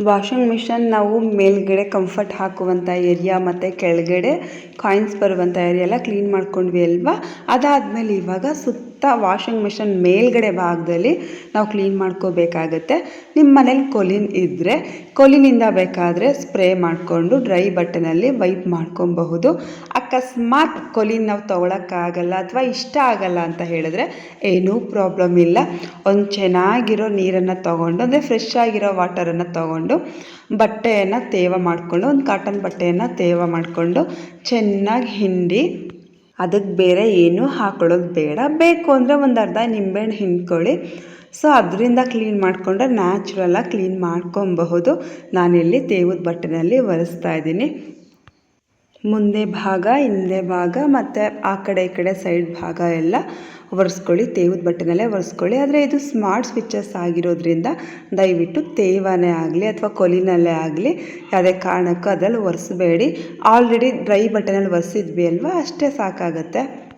ವಾಷಿಂಗ್ ಮಿಷನ್ ನಾವು ಮೇಲ್ಗಡೆ ಕಂಫರ್ಟ್ ಹಾಕುವಂಥ ಏರಿಯಾ ಮತ್ತು ಕೆಳಗಡೆ ಕಾಯಿನ್ಸ್ ಬರುವಂಥ ಏರಿಯಾ ಎಲ್ಲ ಕ್ಲೀನ್ ಮಾಡ್ಕೊಂಡ್ವಿ ಅಲ್ವಾ, ಅದಾದಮೇಲೆ ಇವಾಗ ಸುತ್ತ ವಾಷಿಂಗ್ ಮಿಷನ್ ಮೇಲ್ಗಡೆ ಭಾಗದಲ್ಲಿ ನಾವು ಕ್ಲೀನ್ ಮಾಡ್ಕೋಬೇಕಾಗತ್ತೆ. ನಿಮ್ಮ ಮನೇಲಿ ಕೊಲಿನ್ ಇದ್ದರೆ ಕೊಲಿನಿಂದ ಬೇಕಾದರೆ ಸ್ಪ್ರೇ ಮಾಡಿಕೊಂಡು ಡ್ರೈ ಬಟ್ಟೆನಲ್ಲಿ ವೈಪ್ ಮಾಡ್ಕೊಬಹುದು. ಅಕಸ್ಮಾತ್ ಕೊಲಿನ್ ನಾವು ತೊಗೊಳಕ್ಕಾಗಲ್ಲ ಅಥವಾ ಇಷ್ಟ ಆಗಲ್ಲ ಅಂತ ಹೇಳಿದ್ರೆ ಏನೂ ಪ್ರಾಬ್ಲಮ್ ಇಲ್ಲ. ಒಂದು ಚೆನ್ನಾಗಿರೋ ನೀರನ್ನು ತೊಗೊಂಡು, ಅಂದರೆ ಫ್ರೆಶ್ ಆಗಿರೋ ವಾಟರನ್ನು ತೊಗೊಂಡು, ಬಟ್ಟೆಯನ್ನು ತೇವ ಮಾಡಿಕೊಂಡು, ಒಂದು ಕಾಟನ್ ಬಟ್ಟೆಯನ್ನು ತೇವ ಮಾಡಿಕೊಂಡು, ಚೆನ್ನಾಗಿ ಹಿಂಡಿ ಅದಕ್ಕೆ ಬೇರೆ ಏನೂ ಹಾಕೊಳ್ಳೋದು ಬೇಡ. ಬೇಕು ಅಂದರೆ ಒಂದು ಅರ್ಧ ನಿಂಬೆಹಣ್ಣು ಹಿಂಡ್ಕೊಳ್ಳಿ. ಸೊ ಅದರಿಂದ ಕ್ಲೀನ್ ಮಾಡಿಕೊಂಡ್ರೆ ನ್ಯಾಚುರಲ್ಲಾಗಿ ಕ್ಲೀನ್ ಮಾಡ್ಕೊಬಹುದು. ನಾನಿಲ್ಲಿ ತೇವದ ಬಟ್ಟೆನಲ್ಲಿ ಒರೆಸ್ತಾ ಇದ್ದೀನಿ. ಮುಂದೆ ಭಾಗ, ಹಿಂದೆ ಭಾಗ ಮತ್ತು ಆ ಕಡೆ ಈ ಕಡೆ ಸೈಡ್ ಭಾಗ ಎಲ್ಲ. ಒರೆಸ್ಕೊಳ್ಳಿ, ತೇವದ ಬಟ್ಟೆನಲ್ಲೇ ಒರೆಸ್ಕೊಳ್ಳಿ. ಆದರೆ ಇದು ಸ್ಮಾರ್ಟ್ ಸ್ವಿಚ್ಚಸ್ ಆಗಿರೋದ್ರಿಂದ ದಯವಿಟ್ಟು ತೇವನೇ ಆಗಲಿ ಅಥವಾ ಕೊಲಿನಲ್ಲೇ ಆಗಲಿ ಯಾವುದೇ ಕಾರಣಕ್ಕೂ ಅದರಲ್ಲಿ ಒರೆಸ್ಬೇಡಿ. ಆಲ್ರೆಡಿ ಡ್ರೈ ಬಟ್ಟೆನಲ್ಲಿ ಒರೆಸಿದ್ವಿ ಅಲ್ವಾ? ಅಷ್ಟೇ ಸಾಕಾಗತ್ತೆ.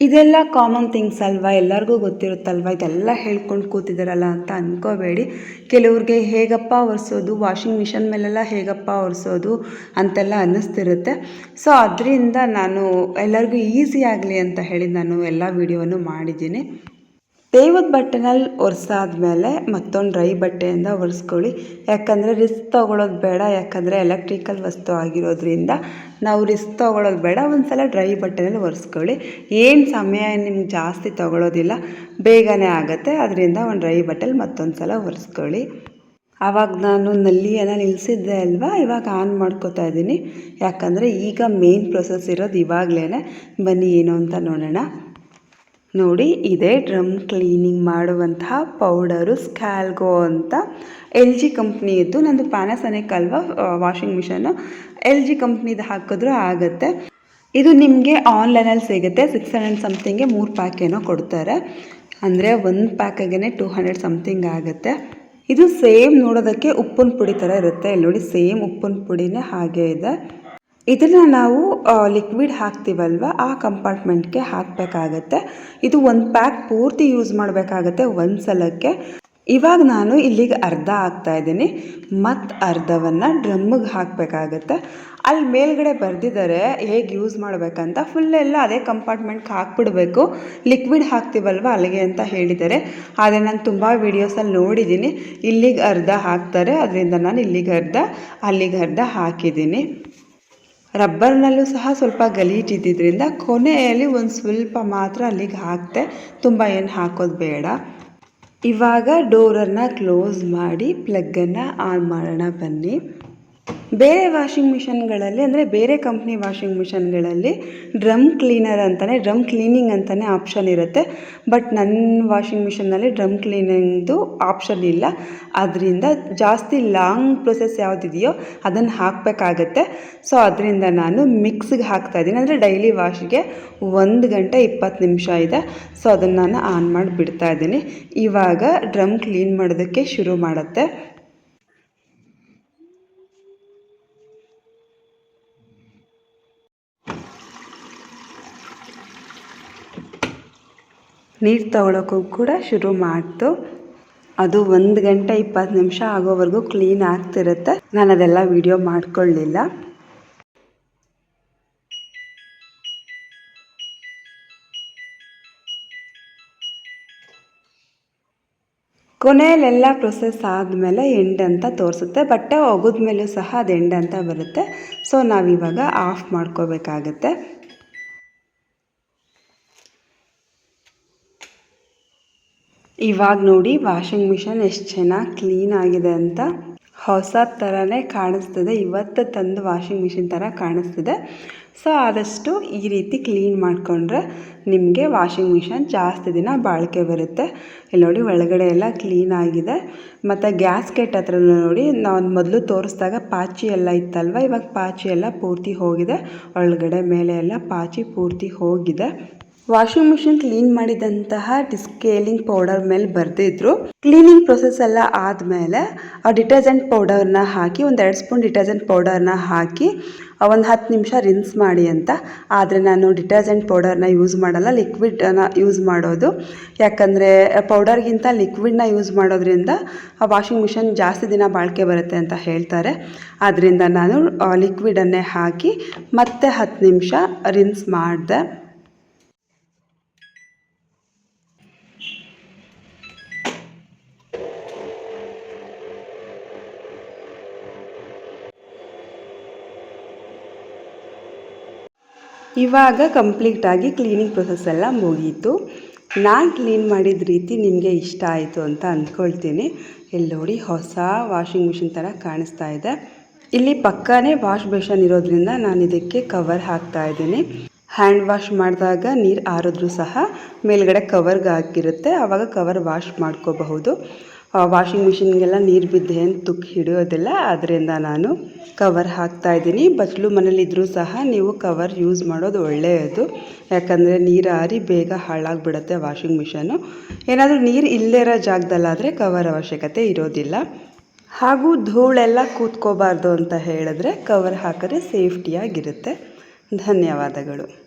ಇದೆಲ್ಲ ಕಾಮನ್ ಥಿಂಗ್ಸ್ ಅಲ್ವಾ? ಎಲ್ಲರಿಗೂ ಗೊತ್ತಿರುತ್ತಲ್ವ? ಇದೆಲ್ಲ ಹೇಳ್ಕೊಂಡು ಕೂತಿದ್ದಾರಲ್ಲ ಅಂತ ಅಂದ್ಕೋಬೇಡಿ ಕೆಲವ್ರಿಗೆ ಹೇಗಪ್ಪ ಒರೆಸೋದು? ವಾಷಿಂಗ್ ಮಿಷನ್ ಮೇಲೆಲ್ಲ ಹೇಗಪ್ಪ ಒರೆಸೋದು ಅಂತೆಲ್ಲ ಅನ್ನಿಸ್ತಿರುತ್ತೆ. ಸೊ ಅದರಿಂದ ನಾನು ಎಲ್ಲರಿಗೂ ಈಸಿ ಆಗಲಿ ಅಂತ ಹೇಳಿ ನಾನು ಎಲ್ಲ ವೀಡಿಯೋವನ್ನು ಮಾಡಿದ್ದೀನಿ. ತೇವದ ಬಟ್ಟೆನಲ್ಲಿ ಒರೆಸಾದ್ಮೇಲೆ ಮತ್ತೊಂದು ಡ್ರೈ ಬಟ್ಟೆಯಿಂದ ಒರೆಸ್ಕೊಳ್ಳಿ. ಯಾಕಂದರೆ ರಿಸ್ಕ್ ತೊಗೊಳೋದು ಬೇಡ. ಯಾಕಂದರೆ ಎಲೆಕ್ಟ್ರಿಕಲ್ ವಸ್ತು ಆಗಿರೋದ್ರಿಂದ ನಾವು ರಿಸ್ಕ್ ತೊಗೊಳೋದು ಬೇಡ. ಒಂದು ಸಲ ಡ್ರೈ ಬಟ್ಟೆನಲ್ಲಿ ಒರೆಸ್ಕೊಳ್ಳಿ. ಏನು ಸಮಯ ನಿಮ್ಗೆ ಜಾಸ್ತಿ ತೊಗೊಳೋದಿಲ್ಲ. ಬೇಗನೆ ಆಗುತ್ತೆ. ಅದರಿಂದ ಒಂದು ಡ್ರೈ ಬಟ್ಟೆಲಿ ಮತ್ತೊಂದು ಸಲ ಒರೆಸ್ಕೊಳ್ಳಿ. ಆವಾಗ ನಾನು ನಲ್ಲಿಯನ್ನು ನಿಲ್ಲಿಸಿದ್ದೆ ಅಲ್ವಾ? ಇವಾಗ ಆನ್ ಮಾಡ್ಕೋತಾ ಇದ್ದೀನಿ. ಯಾಕಂದರೆ ಈಗ ಮೇನ್ ಪ್ರೊಸೆಸ್ ಇರೋದು ಇವಾಗಲೇ ಬನ್ನಿ ಏನು ಅಂತ ನೋಡೋಣ. ನೋಡಿ, ಇದೇ ಡ್ರಮ್ ಕ್ಲೀನಿಂಗ್ ಮಾಡುವಂತಹ ಪೌಡರು ಸ್ಕ್ಯಾಲ್ಗೋ ಅಂತ. ಎಲ್ ಜಿ ಕಂಪ್ನಿಯದ್ದು, ನಂದು ಪ್ಯಾನಸನಿಕ್ ಅಲ್ವಾ ವಾಷಿಂಗ್ ಮಿಷನ್ನು ಎಲ್ ಜಿ ಕಂಪ್ನಿದು ಹಾಕಿದ್ರೂ ಆಗುತ್ತೆ. ಇದು ನಿಮಗೆ ಆನ್ಲೈನಲ್ಲಿ ಸಿಗುತ್ತೆ. ಸಿಕ್ಸ್ ಹಂಡ್ರೆಡ್ ಸಮಥಿಂಗೆ ಮೂರು ಪ್ಯಾಕ್ ಏನೋ ಕೊಡ್ತಾರೆ. ಅಂದರೆ ಒಂದು ಪ್ಯಾಕಾಗೇ ಟೂ ಹಂಡ್ರೆಡ್ ಸಮಥಿಂಗ್ ಆಗುತ್ತೆ. ಇದು ಸೇಮ್ ನೋಡೋದಕ್ಕೆ ಉಪ್ಪಿನ ಪುಡಿ ಥರ ಇರುತ್ತೆ. ಇಲ್ಲಿ ನೋಡಿ ಸೇಮ್ ಉಪ್ಪಿನ ಪುಡಿನೇ ಹಾಗೆ ಇದೆ. ಇದನ್ನು ನಾವು ಲಿಕ್ವಿಡ್ ಹಾಕ್ತೀವಲ್ವ, ಆ ಕಂಪಾರ್ಟ್ಮೆಂಟ್ಗೆ ಹಾಕಬೇಕಾಗತ್ತೆ. ಇದು ಒಂದು ಪ್ಯಾಕ್ ಪೂರ್ತಿ ಯೂಸ್ ಮಾಡಬೇಕಾಗತ್ತೆ ಒಂದು ಸಲಕ್ಕೆ ಇವಾಗ ನಾನು ಇಲ್ಲಿಗೆ ಅರ್ಧ ಹಾಕ್ತಾ ಇದ್ದೀನಿ. ಮತ್ತು ಅರ್ಧವನ್ನು ಡ್ರಮ್ಮಿಗೆ ಹಾಕಬೇಕಾಗತ್ತೆ. ಅಲ್ಲಿ ಮೇಲ್ಗಡೆ ಬರೆದಿದ್ದಾರೆ ಹೇಗೆ ಯೂಸ್ ಮಾಡಬೇಕಂತ ಫುಲ್ ಎಲ್ಲ ಅದೇ ಕಂಪಾರ್ಟ್ಮೆಂಟ್ಗೆ ಹಾಕ್ಬಿಡ್ಬೇಕು. ಲಿಕ್ವಿಡ್ ಹಾಕ್ತೀವಲ್ವ, ಅಲ್ಲಿಗೆ ಅಂತ ಹೇಳಿದ್ದಾರೆ ಆದರೆ ನಾನು ತುಂಬ ವೀಡಿಯೋಸಲ್ಲಿ ನೋಡಿದ್ದೀನಿ ಇಲ್ಲಿಗೆ ಅರ್ಧ ಹಾಕ್ತಾರೆ, ಅದರಿಂದ ನಾನು ಇಲ್ಲಿಗೆ ಅರ್ಧ, ಅಲ್ಲಿಗೆ ಅರ್ಧ ಹಾಕಿದ್ದೀನಿ ರಬ್ಬರ್ನಲ್ಲೂ ಸಹ ಸ್ವಲ್ಪ ಗಲೀಜಿದ್ದಿದ್ದರಿಂದ ಕೊನೆಯಲ್ಲಿ ಒಂದು ಸ್ವಲ್ಪ ಮಾತ್ರ ಅಲ್ಲಿಗೆ ಹಾಕಿದೆ ತುಂಬ ಏನು ಹಾಕೋದು ಬೇಡ. ಇವಾಗ ಡೋರನ್ನು ಕ್ಲೋಸ್ ಮಾಡಿ ಪ್ಲಗ್ಗನ್ನು ಆನ್ ಮಾಡೋಣ ಬನ್ನಿ. ಬೇರೆ ವಾಷಿಂಗ್ ಮಿಷನ್ಗಳಲ್ಲಿ ಅಂದರೆ ಬೇರೆ ಕಂಪ್ನಿ ವಾಷಿಂಗ್ ಮಿಷನ್ಗಳಲ್ಲಿ ಡ್ರಮ್ ಕ್ಲೀನರ್ ಅಂತಲೇ ಡ್ರಮ್ ಕ್ಲೀನಿಂಗ್ ಅಂತಲೇ ಆಪ್ಷನ್ ಇರುತ್ತೆ. ಬಟ್ ನನ್ನ ವಾಷಿಂಗ್ ಮಿಷನ್ನಲ್ಲಿ ಡ್ರಮ್ ಕ್ಲೀನಿಂಗ್ದು ಆಪ್ಷನ್ ಇಲ್ಲ. ಅದರಿಂದ ಜಾಸ್ತಿ ಲಾಂಗ್ ಪ್ರೊಸೆಸ್ ಯಾವುದಿದೆಯೋ ಅದನ್ನು ಹಾಕಬೇಕಾಗತ್ತೆ. ಸೊ ಅದರಿಂದ ನಾನು ಮಿಕ್ಸಿಗೆ ಹಾಕ್ತಾ ಇದ್ದೀನಿ. ಅಂದರೆ ಡೈಲಿ ವಾಶ್ಗೆ ಒಂದು ಗಂಟೆ ಇಪ್ಪತ್ತು ನಿಮಿಷ ಇದೆ. ಸೊ ಅದನ್ನು ನಾನು ಆನ್ ಮಾಡಿ ಬಿಡ್ತಾ ಇದ್ದೀನಿ. ಇವಾಗ ಡ್ರಮ್ ಕ್ಲೀನ್ ಮಾಡೋದಕ್ಕೆ ಶುರು ಮಾಡುತ್ತೆ. ನೀರು ತಗೊಳಕ್ಕೂ ಕೂಡ ಶುರು ಮಾಡ್ತು. ಅದು ಒಂದು ಗಂಟೆ ಇಪ್ಪತ್ತು ನಿಮಿಷ ಆಗೋವರೆಗೂ ಕ್ಲೀನ್ ಆಗ್ತಿರುತ್ತೆ. ನಾನು ಅದೆಲ್ಲ ವೀಡಿಯೋ ಮಾಡ್ಕೊಳ್ಳಿಲ್ಲ ಕೊನೆಯಲ್ಲೆಲ್ಲ ಪ್ರೊಸೆಸ್ ಆದಮೇಲೆ ಎಂಡ್ ಅಂತ ತೋರಿಸುತ್ತೆ. ಬಟ್ಟೆ ಒಗೆದ್ಮೇಲೂ ಸಹ ಅದು ಎಂಡ್ ಅಂತ ಬರುತ್ತೆ. ಸೊ ನಾವಿವಾಗ ಆಫ್ ಮಾಡ್ಕೋಬೇಕಾಗತ್ತೆ. ಇವಾಗ ನೋಡಿ ವಾಷಿಂಗ್ ಮಿಷನ್ ಎಷ್ಟು ಚೆನ್ನಾಗಿ ಕ್ಲೀನ್ ಆಗಿದೆ ಅಂತ. ಹೊಸ ಥರನೇ ಕಾಣಿಸ್ತಿದೆ. ಇವತ್ತು ತಂದು ವಾಷಿಂಗ್ ಮಿಷಿನ್ ಥರ ಕಾಣಿಸ್ತಿದೆ. ಸೊ, ಆದಷ್ಟು ಈ ರೀತಿ ಕ್ಲೀನ್ ಮಾಡಿಕೊಂಡ್ರೆ ನಿಮಗೆ ವಾಷಿಂಗ್ ಮಿಷನ್ ಜಾಸ್ತಿ ದಿನ ಬಾಳಿಕೆ ಬರುತ್ತೆ. ಇಲ್ಲಿ ನೋಡಿ ಒಳಗಡೆ ಎಲ್ಲ ಕ್ಲೀನ್ ಆಗಿದೆ. ಮತ್ತು ಗ್ಯಾಸ್ಕೆಟ್ ಹತ್ರ ನೋಡಿ ನಾನು ಮೊದಲು ತೋರಿಸಿದಾಗ ಪಾಚಿ ಎಲ್ಲ ಇತ್ತಲ್ವ? ಇವಾಗ ಪಾಚಿ ಎಲ್ಲ ಪೂರ್ತಿ ಹೋಗಿದೆ. ಒಳಗಡೆ ಮೇಲೆ ಎಲ್ಲ ಪಾಚಿ ಪೂರ್ತಿ ಹೋಗಿದೆ. ವಾಷಿಂಗ್ ಮಿಷಿನ್ ಕ್ಲೀನ್ ಮಾಡಿದಂತಹ ಡಿಸ್ಕೇಲಿಂಗ್ ಪೌಡರ್ ಮೇಲೆ ಬರೆದಿದ್ರು. ಕ್ಲೀನಿಂಗ್ ಪ್ರೊಸೆಸ್ ಎಲ್ಲ ಆದಮೇಲೆ ಆ ಡಿಟರ್ಜೆಂಟ್ ಪೌಡರ್ನ ಹಾಕಿ, ಒಂದು ಎರಡು ಸ್ಪೂನ್ ಡಿಟರ್ಜೆಂಟ್ ಪೌಡರ್ನ ಹಾಕಿ ಒಂದು ಹತ್ತು ನಿಮಿಷ ರಿನ್ಸ್ ಮಾಡಿ ಅಂತ. ಆದರೆ ನಾನು ಡಿಟರ್ಜೆಂಟ್ ಪೌಡರ್ನ ಯೂಸ್ ಮಾಡಲ್ಲ ಲಿಕ್ವಿಡನ್ನ ಯೂಸ್ ಮಾಡೋದು. ಯಾಕಂದರೆ ಪೌಡರ್ಗಿಂತ ಲಿಕ್ವಿಡ್ನ ಯೂಸ್ ಮಾಡೋದ್ರಿಂದ ಆ ವಾಷಿಂಗ್ ಮಿಷಿನ್ ಜಾಸ್ತಿ ದಿನ ಬಾಳಿಕೆ ಬರುತ್ತೆ ಅಂತ ಹೇಳ್ತಾರೆ. ಆದ್ದರಿಂದ ನಾನು ಲಿಕ್ವಿಡನ್ನೇ ಹಾಕಿ ಮತ್ತೆ ಹತ್ತು ನಿಮಿಷ ರಿನ್ಸ್ ಮಾಡಿದೆ. ಇವಾಗ ಕಂಪ್ಲೀಟಾಗಿ ಕ್ಲೀನಿಂಗ್ ಪ್ರೊಸೆಸ್ ಎಲ್ಲ ಮುಗೀತು. ನಾನು ಕ್ಲೀನ್ ಮಾಡಿದ ರೀತಿ ನಿಮಗೆ ಇಷ್ಟ ಆಯಿತು ಅಂತ ಅಂದ್ಕೊಳ್ತೀನಿ. ಇಲ್ಲಿ ನೋಡಿ ಹೊಸ ವಾಷಿಂಗ್ ಮಿಷಿನ್ ಥರ ಕಾಣಿಸ್ತಾ ಇದೆ. ಇಲ್ಲಿ ಪಕ್ಕನೇ ವಾಶ್ ಬೇಷನ್ ಇರೋದ್ರಿಂದ ನಾನು ಇದಕ್ಕೆ ಕವರ್ ಹಾಕ್ತಾ ಇದ್ದೀನಿ. ಹ್ಯಾಂಡ್ ವಾಶ್ ಮಾಡಿದಾಗ ನೀರು ಆರಿದ್ರೂ ಸಹ ಮೇಲ್ಗಡೆ ಕವರ್ಗೆ ಹಾಕಿರುತ್ತೆ. ಆವಾಗ ಕವರ್ ವಾಶ್ ಮಾಡ್ಕೋಬಹುದು. ವಾಷಿಂಗ್ ಮಿಷಿನ್ಗೆಲ್ಲ ನೀರು ಬಿದ್ದು ಏನು ತುಕ್ಕು ಹಿಡಿಯೋದಿಲ್ಲ. ಅದರಿಂದ ನಾನು ಕವರ್ ಹಾಕ್ತಾ ಇದ್ದೀನಿ. ಬಚ್ಚಲು ಮನೇಲಿದ್ದರೂ ಸಹ ನೀವು ಕವರ್ ಯೂಸ್ ಮಾಡೋದು ಒಳ್ಳೆಯದು. ಯಾಕಂದರೆ ನೀರು ಆರಿ ಬೇಗ ಹಾಳಾಗಿಬಿಡುತ್ತೆ ವಾಷಿಂಗ್ ಮಿಷನ್ನು ಏನಾದರೂ ನೀರು ಇಲ್ಲದೇ ಇರೋ ಜಾಗದಲ್ಲಾದರೆ ಕವರ್ ಅವಶ್ಯಕತೆ ಇರೋದಿಲ್ಲ. ಹಾಗೂ ಧೂಳೆಲ್ಲ ಕೂತ್ಕೋಬಾರ್ದು ಅಂತ ಹೇಳಿದ್ರೆ ಕವರ್ ಹಾಕಿದ್ರೆ ಸೇಫ್ಟಿಯಾಗಿರುತ್ತೆ ಧನ್ಯವಾದಗಳು.